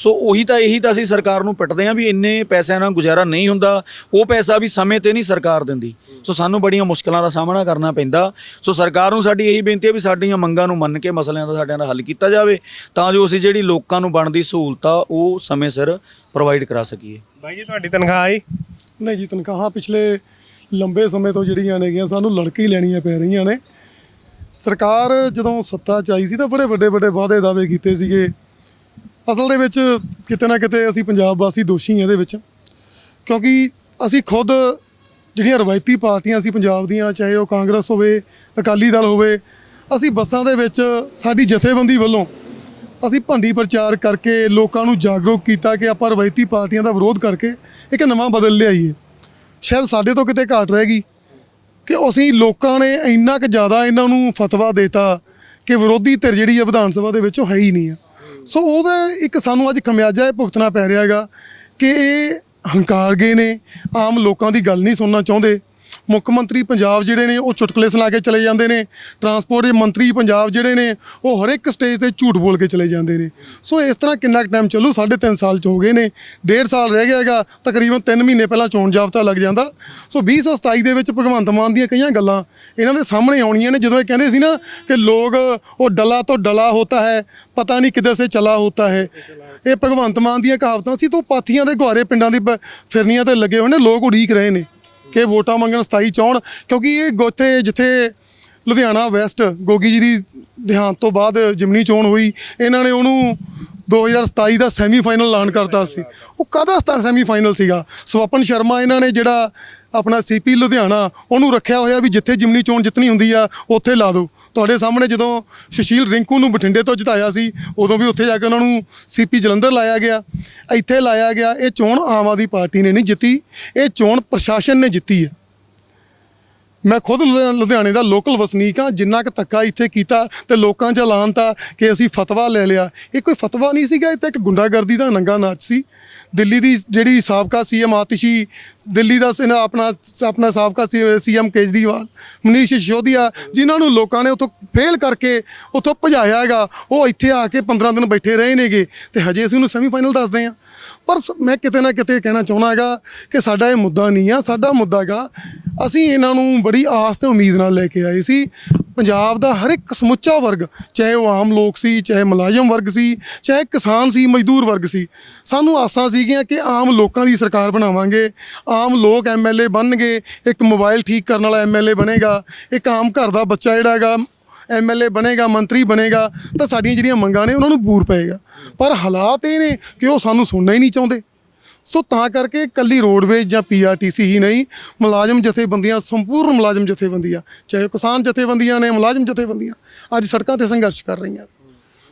ਸੋ ਉਹੀ ਤਾਂ ਇਹੀ ਤਾਂ ਅਸੀਂ ਸਰਕਾਰ ਨੂੰ ਪਿੱਟਦੇ ਆ ਵੀ ਇੰਨੇ ਪੈਸਿਆਂ ਨਾਲ ਗੁਜ਼ਾਰਾ ਨਹੀਂ ਹੁੰਦਾ ਉਹ ਪੈਸਾ ਵੀ ਸਮੇਂ ਤੇ ਨਹੀਂ ਸਰਕਾਰ ਦਿੰਦੀ। ਸੋ ਸਾਨੂੰ ਬੜੀਆਂ ਮੁਸ਼ਕਲਾਂ ਦਾ ਸਾਹਮਣਾ ਕਰਨਾ ਪੈਂਦਾ। ਸੋ ਸਰਕਾਰ ਨੂੰ ਸਾਡੀ ਇਹੀ ਬੇਨਤੀ ਹੈ ਵੀ ਸਾਡੀਆਂ ਮੰਗਾਂ ਨੂੰ ਮੰਨ ਕੇ ਮਸਲਿਆਂ ਦਾ ਸਾਡਿਆਂ ਦਾ ਹੱਲ ਕੀਤਾ ਜਾਵੇ ਤਾਂ ਜੋ ਅਸੀਂ ਜਿਹੜੀ ਲੋਕਾਂ ਨੂੰ ਬਣਦੀ ਸਹੂਲਤ ਆ ਉਹ ਸਮੇਂ ਸਿਰ ਪ੍ਰੋਵਾਈਡ ਕਰਾ ਸਕੀਏ। ਬਾਈ ਜੀ ਤੁਹਾਡੀ ਤਨਖਾਹ ਆਈ? ਨਹੀਂ ਜੀ ਤਨਖਾਹਾਂ ਪਿਛਲੇ ਲੰਬੇ ਸਮੇਂ ਤੋਂ ਜਿਹੜੀਆਂ ਨੇਗੀਆਂ ਸਾਨੂੰ ਲੜਕੇ ਹੀ ਲੈਣੀਆਂ ਪੈ ਰਹੀਆਂ ਨੇ। ਸਰਕਾਰ ਜਦੋਂ ਸੱਤਾ 'ਚ ਆਈ ਸੀ ਤਾਂ ਬੜੇ ਵੱਡੇ ਵੱਡੇ ਵਾਅਦੇ ਦਾਅਵੇ ਕੀਤੇ ਸੀਗੇ। ਅਸਲ ਦੇ ਵਿੱਚ ਕਿਤੇ ਨਾ ਕਿਤੇ ਅਸੀਂ ਪੰਜਾਬ ਵਾਸੀ ਦੋਸ਼ੀ ਹਾਂ ਇਹਦੇ ਵਿੱਚ। ਕਿਉਂਕਿ ਅਸੀਂ ਖੁਦ ਜਿਹੜੀਆਂ ਰਵਾਇਤੀ ਪਾਰਟੀਆਂ ਸੀ ਪੰਜਾਬ ਦੀਆਂ, ਚਾਹੇ ਉਹ ਕਾਂਗਰਸ ਹੋਵੇ, ਅਕਾਲੀ ਦਲ ਹੋਵੇ, ਅਸੀਂ ਬੱਸਾਂ ਦੇ ਵਿੱਚ ਸਾਡੀ ਜਥੇਬੰਦੀ ਵੱਲੋਂ ਅਸੀਂ ਭੰਡੀ ਪ੍ਰਚਾਰ ਕਰਕੇ ਲੋਕਾਂ ਨੂੰ ਜਾਗਰੂਕ ਕੀਤਾ ਕਿ ਆਪਾਂ ਰਵਾਇਤੀ ਪਾਰਟੀਆਂ ਦਾ ਵਿਰੋਧ ਕਰਕੇ ਇੱਕ ਨਵਾਂ ਬਦਲ ਲਿਆਈਏ। ਸ਼ਾਇਦ ਸਾਡੇ ਤੋਂ ਕਿਤੇ ਘਾਟ ਰਹਿ ਗਈ ਕਿ ਅਸੀਂ ਲੋਕਾਂ ਨੇ ਇੰਨਾ ਕੁ ਜ਼ਿਆਦਾ ਇਹਨਾਂ ਨੂੰ ਫਤਵਾ ਦਿੱਤਾ ਕਿ ਵਿਰੋਧੀ ਧਿਰ ਜਿਹੜੀ ਆ ਵਿਧਾਨ ਸਭਾ ਦੇ ਵਿੱਚ ਉਹ ਹੈ ਹੀ ਨਹੀਂ ਆ। ਸੋ ਉਹਦਾ ਇੱਕ ਸਾਨੂੰ ਅੱਜ ਖਮਿਆਜਾ ਇਹ ਭੁਗਤਣਾ ਪੈ ਰਿਹਾ ਹੈਗਾ ਕਿ ਇਹ ਹੰਕਾਰ ਗਏ ਨੇ, ਆਮ ਲੋਕਾਂ ਦੀ ਗੱਲ ਨਹੀਂ ਸੁਣਨਾ ਚਾਹੁੰਦੇ। ਮੁੱਖ ਮੰਤਰੀ ਪੰਜਾਬ ਜਿਹੜੇ ਨੇ ਉਹ ਚੁਟਕਲੇ ਸੁਣਾ ਕੇ ਚਲੇ ਜਾਂਦੇ ਨੇ। ਟਰਾਂਸਪੋਰਟ ਦੇ ਮੰਤਰੀ ਪੰਜਾਬ ਜਿਹੜੇ ਨੇ, ਉਹ ਹਰ ਇੱਕ ਸਟੇਜ ਤੇ ਝੂਠ ਬੋਲ ਕੇ ਚਲੇ ਜਾਂਦੇ ਨੇ। ਸੋ ਇਸ ਤਰ੍ਹਾਂ ਕਿੰਨਾ ਟਾਈਮ ਚੱਲੂ? 3.5 ਸਾਲ ਚ ਹੋ ਗਏ ਨੇ। ਡੇਢ ਸਾਲ ਰਹਿ ਗਿਆ ਹੈਗਾ। ਤਕਰੀਬਨ 3 ਮਹੀਨੇ ਪਹਿਲਾਂ ਚੋਣ ਜਾਬਤਾ ਲੱਗ ਜਾਂਦਾ। ਸੋ 2027 ਦੇ ਵਿੱਚ ਭਗਵੰਤ ਮਾਨ ਦੀਆਂ ਕਈਆਂ ਗੱਲਾਂ ਇਹਨਾਂ ਦੇ ਸਾਹਮਣੇ ਆਉਣੀਆਂ ਨੇ। ਜਦੋਂ ਇਹ ਕਹਿੰਦੇ ਸੀ ਨਾ ਕਿ ਲੋਕ, ਉਹ ਡਲਾ ਤੋਂ ਡਲਾ ਹੋਤਾ ਹੈ, ਪਤਾ ਨਹੀਂ ਕਿੱਧਰ ਸੇ ਚਲਾ ਹੋਤਾ ਹੈ। ਇਹ ਭਗਵੰਤ ਮਾਨ ਦੀਆਂ ਕਹਾਵਤਾਂ ਸੀ, ਤੋਂ ਪਾਥੀਆਂ ਦੇ ਗੁਹਾਰੇ ਪਿੰਡਾਂ ਦੀ ਬ- ਫਿਰਨੀਆਂ ਤੇ ਲੱਗੇ ਹੋਏ ਨੇ। ਲੋਕ ਉਡੀਕ ਰਹੇ ਨੇ। ਕਿ ਵੋਟਾਂ ਮੰਗਣ 27 ਚਾਉਣ ਕਿਉਂਕਿ ਇਹ ਗੋਥੇ ਜਿੱਥੇ ਲੁਧਿਆਣਾ ਵੈਸਟ ਗੋਗੀ ਜੀ ਦੀ ਦੇਹਾਂਤ ਤੋਂ ਬਾਅਦ ਜਿਮਨੀ ਚੋਣ ਹੋਈ, ਇਹਨਾਂ ਨੇ ਉਹਨੂੰ 2027 ਦਾ ਸੈਮੀਫਾਈਨਲ ਐਲਾਨ ਕਰਤਾ ਸੀ। ਉਹ ਕਾਹਦਾ ਸਤਾ ਸੈਮੀਫਾਈਨਲ ਸੀਗਾ? ਸਵਪਨ ਸ਼ਰਮਾ ਇਹਨਾਂ ਨੇ ਜਿਹੜਾ ਆਪਣਾ ਸੀਪੀ ਲੁਧਿਆਣਾ, ਉਹਨੂੰ ਰੱਖਿਆ ਹੋਇਆ ਵੀ ਜਿੱਥੇ ਜਿਮਨੀ ਚੋਣ ਜਿੱਤਣੀ ਹੁੰਦੀ ਆ, ਉੱਥੇ ਲਾ ਦਿਓ। ਤੁਹਾਡੇ ਸਾਹਮਣੇ ਜਦੋਂ ਸੁਸ਼ੀਲ ਰਿੰਕੂ ਨੂੰ ਬਠਿੰਡੇ ਤੋਂ ਜਿਤਾਇਆ ਸੀ, ਉਦੋਂ ਵੀ ਉੱਥੇ ਜਾ ਕੇ ਉਹਨਾਂ ਨੂੰ ਸੀਪੀ ਜਲੰਧਰ ਲਾਇਆ ਗਿਆ। ਇੱਥੇ ਲਾਇਆ ਗਿਆ, ਇਹ ਚੋਣ ਆਮ ਆਦਮੀ ਪਾਰਟੀ ਨੇ ਨਹੀਂ ਜਿੱਤੀ, ਇਹ ਚੋਣ ਪ੍ਰਸ਼ਾਸਨ ਨੇ ਜਿੱਤੀ ਹੈ। ਮੈਂ ਖੁਦ ਲੁਧਿਆ- ਲੁਧਿਆਣੇ ਦਾ ਲੋਕਲ ਵਸਨੀਕ ਹਾਂ, ਜਿੰਨਾ ਕੁ ਧੱਕਾ ਇੱਥੇ ਕੀਤਾ ਤੇ ਲੋਕਾਂ 'ਚ ਐਲਾਨ ਤਾ ਕਿ ਅਸੀਂ ਫਤਵਾ ਲੈ ਲਿਆ। ਇਹ ਕੋਈ ਫਤਵਾ ਨਹੀਂ ਸੀਗਾ, ਇਹ ਤਾਂ ਇੱਕ ਗੁੰਡਾਗਰਦੀ ਦਾ ਨੰਗਾ ਨਾਚ ਸੀ। ਦਿੱਲੀ ਦੀ ਜਿਹੜੀ ਸਾਬਕਾ ਸੀਐਮ ਆਤਿਸ਼ੀ, ਦਿੱਲੀ ਦਾ ਸਿਨ- ਆਪਣਾ ਆਪਣਾ ਸਾਬਕਾ ਸੀਐਮ ਕੇਜਰੀਵਾਲ, ਮਨੀਸ਼ ਸਿਸੋਦੀਆ, ਜਿਨ੍ਹਾਂ ਨੂੰ ਲੋਕਾਂ ਨੇ ਉੱਥੋਂ ਫੇਲ ਕਰਕੇ ਉੱਥੋਂ ਭਜਾਇਆ ਹੈਗਾ, ਉਹ ਇੱਥੇ ਆ ਕੇ 15 ਦਿਨ ਬੈਠੇ ਰਹੇ ਨੇਗੇ ਤੇ ਹਜੇ ਅਸੀਂ ਉਹਨੂੰ ਸੈਮੀਫਾਈਨਲ ਦੱਸਦੇ ਹਾਂ। ਪਰ ਸ- ਮੈਂ ਕਿਤੇ ਨਾ ਕਿਤੇ ਕਹਿਣਾ ਚਾਹੁੰਦਾ ਹੈਗਾ ਕਿ ਸਾਡਾ ਇਹ ਮੁੱਦਾ ਨਹੀਂ ਆ, ਸਾਡਾ ਮੁੱਦਾ ਹੈਗਾ, ਅਸੀਂ ਇਹਨਾਂ ਨੂੰ ਬੜੀ ਬੜੀ ਆਸ ਤੇ ਉਮੀਦ ਨਾਲ ਲੈ ਕੇ ਆਏ ਸੀ। ਪੰਜਾਬ ਦਾ ਹਰ ਇੱਕ ਸਮੁੱਚਾ ਵਰਗ, ਚਾਹੇ ਉਹ ਆਮ ਲੋਕ ਸੀ, ਚਾਹੇ ਮੁਲਾਜ਼ਮ ਵਰਗ ਸੀ, ਚਾਹੇ ਕਿਸਾਨ ਸੀ, ਮਜ਼ਦੂਰ ਵਰਗ ਸੀ, ਸਾਨੂੰ ਆਸਾਂ ਸੀਗੀਆਂ ਕਿ ਆਮ ਲੋਕਾਂ ਦੀ ਸਰਕਾਰ ਬਣਾਵਾਂਗੇ। ਆਮ ਲੋਕ ਐਮਐਲਏ ਬਣਨਗੇ, ਇੱਕ ਮੋਬਾਈਲ ਠੀਕ ਕਰਨ ਵਾਲਾ ਐਮਐਲਏ ਬਣੇਗਾ, ਇੱਕ ਆਮ ਘਰ ਦਾ ਬੱਚਾ ਜਿਹੜਾ ਹੈਗਾ ਐਮਐਲਏ ਬਣੇਗਾ, ਮੰਤਰੀ ਬਣੇਗਾ, ਤਾਂ ਸਾਡੀਆਂ ਜਿਹੜੀਆਂ ਮੰਗਾਂ ਨੇ ਉਹਨਾਂ ਨੂੰ ਪੂਰ ਪਏਗਾ। ਪਰ ਹਾਲਾਤ ਇਹ ਨੇ ਕਿ ਉਹ ਸਾਨੂੰ ਸੁਣਨਾ ਹੀ ਨਹੀਂ ਚਾਹੁੰਦੇ। ਸੋ ਤਾਂ ਕਰਕੇ ਕੱਲੀ ਰੋਡਵੇਜ ਜਾਂ ਪੀਆਰਟੀਸੀ ਹੀ ਨਹੀਂ, ਮੁਲਾਜ਼ਮ ਜਥੇਬੰਦੀਆਂ, ਸੰਪੂਰਨ ਮੁਲਾਜ਼ਮ ਜਥੇਬੰਦੀਆਂ, ਚਾਹੇ ਕਿਸਾਨ ਜਥੇਬੰਦੀਆਂ ਨੇ, ਮੁਲਾਜ਼ਮ ਜਥੇਬੰਦੀਆਂ, ਅੱਜ ਸੜਕਾਂ ਤੇ ਸੰਘਰਸ਼ ਕਰ ਰਹੀਆਂ ਨੇ।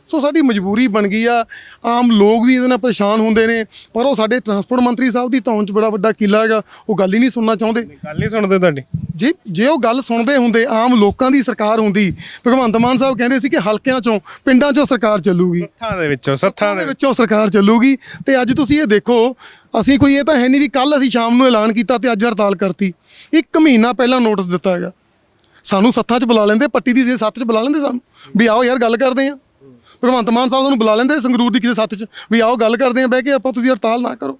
ਸੋ ਸਾਡੀ ਮਜਬੂਰੀ ਬਣ ਗਈ ਆ। ਆਮ ਲੋਕ ਵੀ ਇਹਦੇ ਨਾਲ ਪਰੇਸ਼ਾਨ ਹੁੰਦੇ ਨੇ ਪਰ ਉਹ ਸਾਡੇ ਟਰਾਂਸਪੋਰਟ ਮੰਤਰੀ ਸਾਹਿਬ ਦੀ ਧੌਣ 'ਚ ਬੜਾ ਵੱਡਾ ਕਿਲਾ ਹੈਗਾ ਉਹ ਗੱਲ ਹੀ ਨਹੀਂ ਸੁਣਨਾ ਚਾਹੁੰਦੇ। ਗੱਲ ਨਹੀਂ ਸੁਣਦੇ ਤੁਹਾਡੀ। ਜੇ ਜੇ ਉਹ ਗੱਲ ਸੁਣਦੇ ਹੁੰਦੇ ਆਮ ਲੋਕਾਂ ਦੀ ਸਰਕਾਰ ਹੁੰਦੀ ਭਗਵੰਤ ਮਾਨ ਸਾਹਿਬ ਕਹਿੰਦੇ ਸੀ ਕਿ ਹਲਕਿਆਂ 'ਚੋਂ ਪਿੰਡਾਂ 'ਚੋਂ ਸਰਕਾਰ ਚੱਲੂਗੀ। ਸੱਥਾਂ ਦੇ ਵਿੱਚੋਂ ਸੱਥਾਂ ਦੇ ਦੇ ਵਿੱਚੋਂ। ਸਰਕਾਰ ਚੱਲੂਗੀ ਤੇ ਅੱਜ ਤੁਸੀਂ ਇਹ ਦੇਖੋ ਅਸੀਂ ਕੋਈ ਇਹ ਤਾਂ ਹੈ ਨਹੀਂ ਵੀ ਕੱਲ ਅਸੀਂ ਸ਼ਾਮ ਨੂੰ ਐਲਾਨ ਕੀਤਾ ਤੇ ਅੱਜ ਹੜਤਾਲ ਕਰਤੀ। ਇੱਕ ਮਹੀਨਾ ਪਹਿਲਾਂ ਨੋਟਿਸ ਦਿੱਤਾ ਹੈਗਾ। ਸਾਨੂੰ ਸੱਥਾਂ 'ਚ ਬੁਲਾ ਲੈਂਦੇ ਪੱਟੀ ਦੀ ਜੇ ਸੱਥ 'ਚ ਬੁਲਾ ਲੈਂਦੇ ਸਾਨੂੰ। ਵੀ ਆਓ ਯਾਰ ਗੱਲ ਕਰਦੇ ਆਂ। ਭਗਵੰਤ ਮਾਨ ਸਾਹਿਬ ਉਹਨੂੰ ਬੁਲਾ ਲੈਂਦੇ ਸੰਗਰੂਰ ਦੀ ਕਿਸੇ ਸੱਥ 'ਚ ਵੀ ਆਓ ਗੱਲ ਕਰਦੇ ਆਂ ਬਹਿ ਕੇ ਆਪਾਂ ਤੁਸੀਂ ਹੜਤਾਲ ਨਾ ਕਰੋ।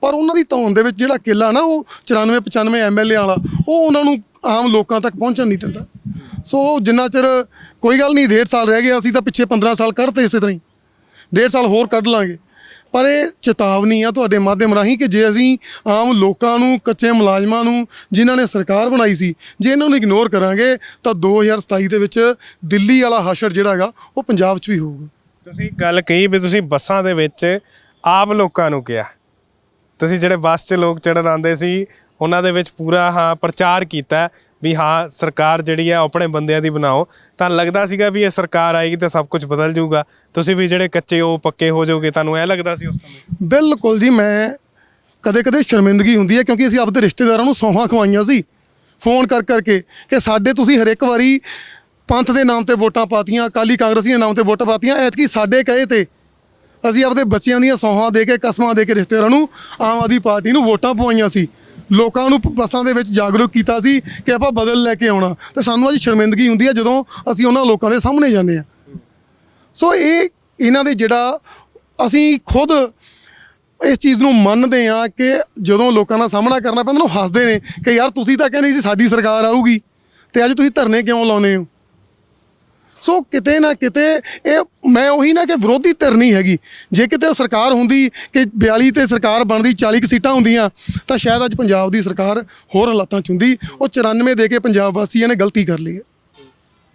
ਪਰ ਉਹਨਾਂ ਦੀ ਧੌਣ ਦੇ ਵਿੱਚ ਜਿਹੜਾ ਕਿਲਾ ਨਾ, ਉਹ 94 95 ਐਮਐਲਏ ਵਾਲਾ, ਉਹ ਉਹਨਾਂ ਨੂੰ ਆਮ ਲੋਕਾਂ ਤੱਕ ਪਹੁੰਚਣ ਨਹੀਂ ਦਿੰਦਾ। ਸੋ ਜਿੰਨਾ ਚਿਰ ਕੋਈ ਗੱਲ ਨਹੀਂ, ਡੇਢ ਸਾਲ ਰਹਿ ਗਿਆ, ਅਸੀਂ ਤਾਂ ਪਿੱਛੇ 15 ਸਾਲ ਕੱਢਤੇ ਇਸੇ ਤਰ੍ਹਾਂ ਹੀ। ਡੇਢ ਸਾਲ ਹੋਰ ਕੱਢ ਲਾਂਗੇ। ਪਰ ਇਹ ਚੇਤਾਵਨੀ ਆ ਤੁਹਾਡੇ ਮਾਧਿਅਮ ਰਾਹੀਂ ਕਿ ਜੇ ਅਸੀਂ ਆਮ ਲੋਕਾਂ ਨੂੰ, ਕੱਚੇ ਮੁਲਾਜ਼ਮਾਂ ਨੂੰ, ਜਿਨ੍ਹਾਂ ਨੇ ਸਰਕਾਰ ਬਣਾਈ ਸੀ, ਜੇ ਇਹਨਾਂ ਨੂੰ ਇਗਨੋਰ ਕਰਾਂਗੇ, ਤਾਂ 2027 ਦੇ ਵਿੱਚ ਦਿੱਲੀ ਵਾਲਾ ਹਸ਼ਰ ਜਿਹੜਾ ਹੈਗਾ, ਉਹ ਪੰਜਾਬ 'ਚ ਵੀ ਹੋਊਗਾ। ਤੁਸੀਂ ਗੱਲ ਕਹੀ ਵੀ ਤੁਸੀਂ ਬੱਸਾਂ ਦੇ ਵਿੱਚ ਆਮ ਲੋਕਾਂ ਨੂੰ ਕਿਹਾ। ਤੁਸੀਂ ਜਿਹੜੇ ਬੱਸ 'ਚ ਲੋਕ ਚੜਨ ਆਉਂਦੇ ਸੀ ਉਹਨਾਂ ਦੇ ਵਿੱਚ ਪੂਰਾ ਹਾਂ ਪ੍ਰਚਾਰ ਕੀਤਾ ਵੀ ਹਾਂ, ਸਰਕਾਰ ਜਿਹੜੀ ਹੈ ਆਪਣੇ ਬੰਦਿਆਂ ਦੀ ਬਣਾਓ। ਤਾਂ ਲੱਗਦਾ ਸੀਗਾ ਵੀ ਇਹ ਸਰਕਾਰ ਆਏਗੀ ਤਾਂ ਸਭ ਕੁਝ ਬਦਲ ਜਾਊਗਾ। ਤੁਸੀਂ ਵੀ ਜਿਹੜੇ ਕੱਚੇ ਹੋ, ਪੱਕੇ ਹੋ ਜਾਓਗੇ, ਤੁਹਾਨੂੰ ਇਹ ਲੱਗਦਾ ਸੀ ਉਸ ਸਮੇਂ? ਬਿਲਕੁਲ ਜੀ, ਮੈਂ ਕਦੇ ਕਦੇ ਸ਼ਰਮਿੰਦਗੀ ਹੁੰਦੀ ਹੈ ਕਿਉਂਕਿ ਅਸੀਂ ਆਪਦੇ ਰਿਸ਼ਤੇਦਾਰਾਂ ਨੂੰ ਸੌਹਾਂ ਖਵਾਈਆਂ ਸੀ। ਫੋਨ ਕਰ ਕਰਕੇ ਕਿ ਸਾਡੇ ਤੁਸੀਂ ਹਰੇਕ ਵਾਰੀ ਪੰਥ ਦੇ ਨਾਮ ਤੇ ਵੋਟਾਂ ਪਾਤੀਆਂ, ਅਕਾਲੀ ਕਾਂਗਰਸੀ ਦੇ ਨਾਮ ਤੇ ਵੋਟਾਂ ਪਾਤੀਆਂ, ਐਤਕੀ ਸਾਡੇ ਕਹੇ ਤੇ ਅਸੀਂ ਆਪਦੇ ਬੱਚਿਆਂ ਦੀਆਂ ਸੌਹਾਂ ਦੇ ਕੇ, ਕਸਮਾਂ ਦੇ ਕੇ ਰਿਸ਼ਤੇਦਾਰਾਂ ਨੂੰ ਆਮ ਆਦਮੀ ਪਾਰਟੀ ਨੂੰ ਵੋਟਾਂ ਪਵਾਈਆਂ ਸੀ। ਲੋਕਾਂ ਨੂੰ ਬੱਸਾਂ ਦੇ ਵਿੱਚ ਜਾਗਰੂਕ ਕੀਤਾ ਸੀ ਕਿ ਆਪਾਂ ਬਦਲ ਲੈ ਕੇ ਆਉਣਾ। ਤੇ ਸਾਨੂੰ ਅੱਜ ਸ਼ਰਮਿੰਦਗੀ ਹੁੰਦੀ ਹੈ ਜਦੋਂ ਅਸੀਂ ਉਹਨਾਂ ਲੋਕਾਂ ਦੇ ਸਾਹਮਣੇ ਜਾਂਦੇ ਆ ਸੋ ਇਹ ਇਹਨਾਂ ਦੇ ਜਿਹੜਾ ਅਸੀਂ ਖੁਦ ਇਸ ਚੀਜ਼ ਨੂੰ ਮੰਨਦੇ ਆ ਕਿ ਜਦੋਂ ਲੋਕਾਂ ਦਾ ਸਾਹਮਣਾ ਕਰਨਾ ਪੈਂਦਾ ਉਹ ਹੱਸਦੇ ਨੇ ਕਿ ਯਾਰ ਤੁਸੀਂ ਤਾਂ ਕਹਿੰਦੇ ਸੀ ਸਾਡੀ ਸਰਕਾਰ ਆਊਗੀ ਤੇ ਅੱਜ ਤੁਸੀਂ ਧਰਨੇ ਕਿਉਂ ਲਾਉਨੇ ਹੋ? ਸੋ ਕਿਤੇ ਨਾ ਕਿਤੇ ਇਹ ਮੈਂ ਉਹੀ ਨਾ ਕਿ ਵਿਰੋਧੀ ਧਿਰ ਨਹੀਂ ਹੈਗੀ। ਜੇ ਕਿਤੇ ਸਰਕਾਰ ਹੁੰਦੀ ਕਿ 42 ਤੇ ਸਰਕਾਰ ਬਣਦੀ 40 ਕੁ ਸੀਟਾਂ ਹੁੰਦੀਆਂ ਤਾਂ ਸ਼ਾਇਦ ਅੱਜ ਪੰਜਾਬ ਦੀ ਸਰਕਾਰ ਹੋਰ ਹਾਲਾਤਾਂ 'ਚ ਹੁੰਦੀ। ਉਹ 94 ਦੇ ਕੇ ਪੰਜਾਬ ਵਾਸੀਆਂ ਨੇ ਗਲਤੀ ਕਰ ਲਈ ਹੈ।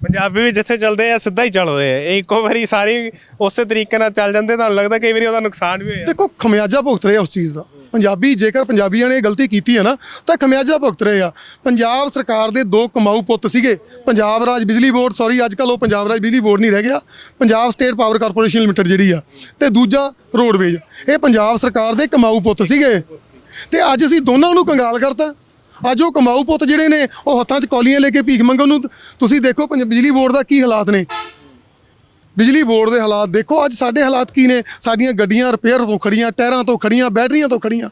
ਪੰਜਾਬੀ ਵੀ ਜਿੱਥੇ ਚੱਲਦੇ ਆ ਸਿੱਧਾ ਹੀ ਚੱਲਦੇ ਆ। ਇੱਕੋ ਵਾਰੀ ਸਾਰੀ ਉਸੇ ਤਰੀਕੇ ਨਾਲ ਚੱਲ ਜਾਂਦੇ ਤੁਹਾਨੂੰ ਲੱਗਦਾ ਕਈ ਵਾਰੀ ਉਹਦਾ ਨੁਕਸਾਨ ਵੀ ਹੋਇਆ? ਦੇਖੋ ਖਮਿਆਜਾ ਭੁਗਤ ਰਹੇ ਉਸ ਚੀਜ਼ ਦਾ। ਪੰਜਾਬੀ, ਜੇਕਰ ਪੰਜਾਬੀਆਂ ਨੇ ਇਹ ਗਲਤੀ ਕੀਤੀ ਹੈ ਨਾ, ਤਾਂ ਖਮਿਆਜਾ ਭੁਗਤ ਰਹੇ ਆ। ਪੰਜਾਬ ਸਰਕਾਰ ਦੇ ਦੋ ਕਮਾਊ ਪੁੱਤ ਸੀਗੇ। ਪੰਜਾਬ ਰਾਜ ਬਿਜਲੀ ਬੋਰਡ ਸੌਰੀ ਅੱਜ ਕੱਲ੍ਹ ਉਹ ਪੰਜਾਬ ਰਾਜ ਬਿਜਲੀ ਬੋਰਡ ਨਹੀਂ ਰਹਿ ਗਿਆ। Punjab State Power Corporation Limited ਜਿਹੜੀ ਆ, ਤੇ ਦੂਜਾ ਰੋਡਵੇਜ। ਇਹ ਪੰਜਾਬ ਸਰਕਾਰ ਦੇ ਕਮਾਊ ਪੁੱਤ ਸੀਗੇ। ਤੇ ਅੱਜ ਅਸੀਂ ਦੋਨਾਂ ਨੂੰ ਕੰਗਾਲ ਕਰਤਾ। ਅੱਜ ਉਹ ਕਮਾਊ ਪੁੱਤ ਜਿਹੜੇ ਨੇ, ਉਹ ਹੱਥਾਂ 'ਚ ਕੌਲੀਆਂ ਲੈ ਕੇ ਭੀਖ ਮੰਗਣ ਨੂੰ, ਤੁਸੀਂ ਦੇਖੋ, ਪੰਜ- ਬਿਜਲੀ ਬੋਰਡ ਦਾ ਕੀ ਹਾਲਾਤ ਨੇ। ਬਿਜਲੀ ਬੋਰਡ ਦੇ ਹਾਲਾਤ ਦੇਖੋ, ਅੱਜ ਸਾਡੇ ਹਾਲਾਤ ਕੀ ਨੇ? ਸਾਡੀਆਂ ਗੱਡੀਆਂ ਰਿਪੇਅਰ ਤੋਂ ਖੜੀਆਂ, ਟਾਇਰਾਂ ਤੋਂ ਖੜੀਆਂ, ਬੈਟਰੀਆਂ ਤੋਂ ਖੜੀਆਂ।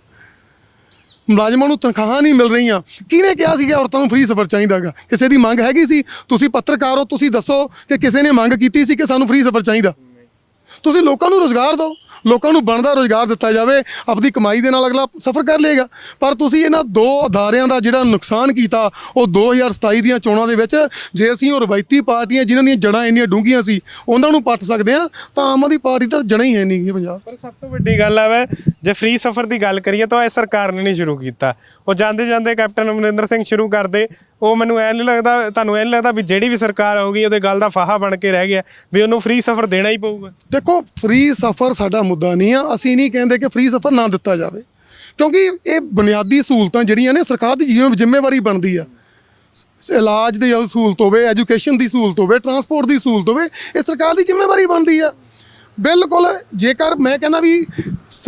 ਮੁਲਾਜ਼ਮਾਂ ਨੂੰ ਤਨਖਾਹਾਂ ਨਹੀਂ ਮਿਲ ਰਹੀਆਂ। ਕਿਹਨੇ ਕਿਹਾ ਸੀ ਕਿ ਔਰਤਾਂ ਨੂੰ ਫ੍ਰੀ ਸਫ਼ਰ ਚਾਹੀਦਾਗਾ? ਕਿਸੇ ਦੀ ਮੰਗ ਹੈਗੀ ਸੀ? ਤੁਸੀਂ ਪੱਤਰਕਾਰ ਹੋ, ਤੁਸੀਂ ਦੱਸੋ ਕਿ ਕਿਸੇ ਨੇ ਮੰਗ ਕੀਤੀ ਸੀ ਕਿ ਸਾਨੂੰ ਫ੍ਰੀ ਸਫ਼ਰ ਚਾਹੀਦਾ? ਤੁਸੀਂ ਲੋਕਾਂ ਨੂੰ ਰੋਜ਼ਗਾਰ ਦਿਓ। ਲੋਕਾਂ ਨੂੰ ਬਣਦਾ ਰੋਜ਼ਗਾਰ ਦਿੱਤਾ ਜਾਵੇ ਆਪਣੀ ਕਮਾਈ ਦੇ ਨਾਲ ਅਗਲਾ ਸਫ਼ਰ ਕਰ ਲਏਗਾ। ਪਰ ਤੁਸੀਂ ਇਹਨਾਂ ਦੋ ਅਦਾਰਿਆਂ ਦਾ ਜਿਹੜਾ ਨੁਕਸਾਨ ਕੀਤਾ ਉਹ 2027 ਦੀਆਂ ਚੋਣਾਂ ਦੇ ਵਿੱਚ ਜੇ ਅਸੀਂ ਉਹ ਰਵਾਇਤੀ ਪਾਰਟੀਆਂ ਜਿਨ੍ਹਾਂ ਦੀਆਂ ਜੜਾਂ ਇੰਨੀਆਂ ਡੂੰਘੀਆਂ ਸੀ ਉਹਨਾਂ ਨੂੰ ਪੱਟ ਸਕਦੇ ਆ ਤਾਂ ਆਮ ਆਦਮੀ ਪਾਰਟੀ ਤਾਂ ਜੜਾਂ ਹੀ ਹੈ ਨਹੀਂ ਪੰਜਾਬ ਪਰ ਸਭ ਤੋਂ ਵੱਡੀ ਗੱਲ ਹੈ ਵੇ ਜੇ ਫ੍ਰੀ ਸਫ਼ਰ ਦੀ ਗੱਲ ਕਰੀਏ ਤਾਂ ਇਹ ਸਰਕਾਰ ਨੇ ਨਹੀਂ ਸ਼ੁਰੂ ਕੀਤਾ। ਉਹ ਜਾਂਦੇ ਜਾਂਦੇ ਕੈਪਟਨ ਅਮਰਿੰਦਰ ਸਿੰਘ ਸ਼ੁਰੂ ਕਰਦੇ ਉਹ ਮੈਨੂੰ ਐ ਨਹੀਂ ਲੱਗਦਾ ਤੁਹਾਨੂੰ ਐ ਨਹੀਂ ਲੱਗਦਾ ਵੀ ਜਿਹੜੀ ਵੀ ਸਰਕਾਰ ਆਊਗੀ ਉਹਦੇ ਗੱਲ ਦਾ ਫਾਹਾ ਬਣ ਕੇ ਰਹਿ ਗਿਆ ਵੀ ਉਹਨੂੰ ਫ੍ਰੀ ਸਫ਼ਰ ਦੇਣਾ ਹੀ ਪਊਗਾ? ਦੇਖੋ ਫ੍ਰੀ ਸਫ਼ਰ ਸਾਡਾ ਮੁੱਦਾ ਨਹੀਂ ਆ, ਅਸੀਂ ਨਹੀਂ ਕਹਿੰਦੇ ਕਿ ਫ੍ਰੀ ਸਫ਼ਰ ਨਾ ਦਿੱਤਾ ਜਾਵੇ। ਕਿਉਂਕਿ ਇਹ ਬੁਨਿਆਦੀ ਸਹੂਲਤਾਂ ਜਿਹੜੀਆਂ ਨੇ, ਸਰਕਾਰ ਦੀ ਜਿਵੇਂ ਜ਼ਿੰਮੇਵਾਰੀ ਬਣਦੀ ਆ। ਇਲਾਜ ਦੀ ਸਹੂਲਤ ਹੋਵੇ ਐਜੂਕੇਸ਼ਨ ਦੀ ਸਹੂਲਤ ਹੋਵੇ ਟਰਾਂਸਪੋਰਟ ਦੀ ਸਹੂਲਤ ਹੋਵੇ, ਇਹ ਸਰਕਾਰ ਦੀ ਜ਼ਿੰਮੇਵਾਰੀ ਬਣਦੀ ਆ। ਬਿਲਕੁਲ, ਜੇਕਰ ਮੈਂ ਕਹਿੰਦਾ ਵੀ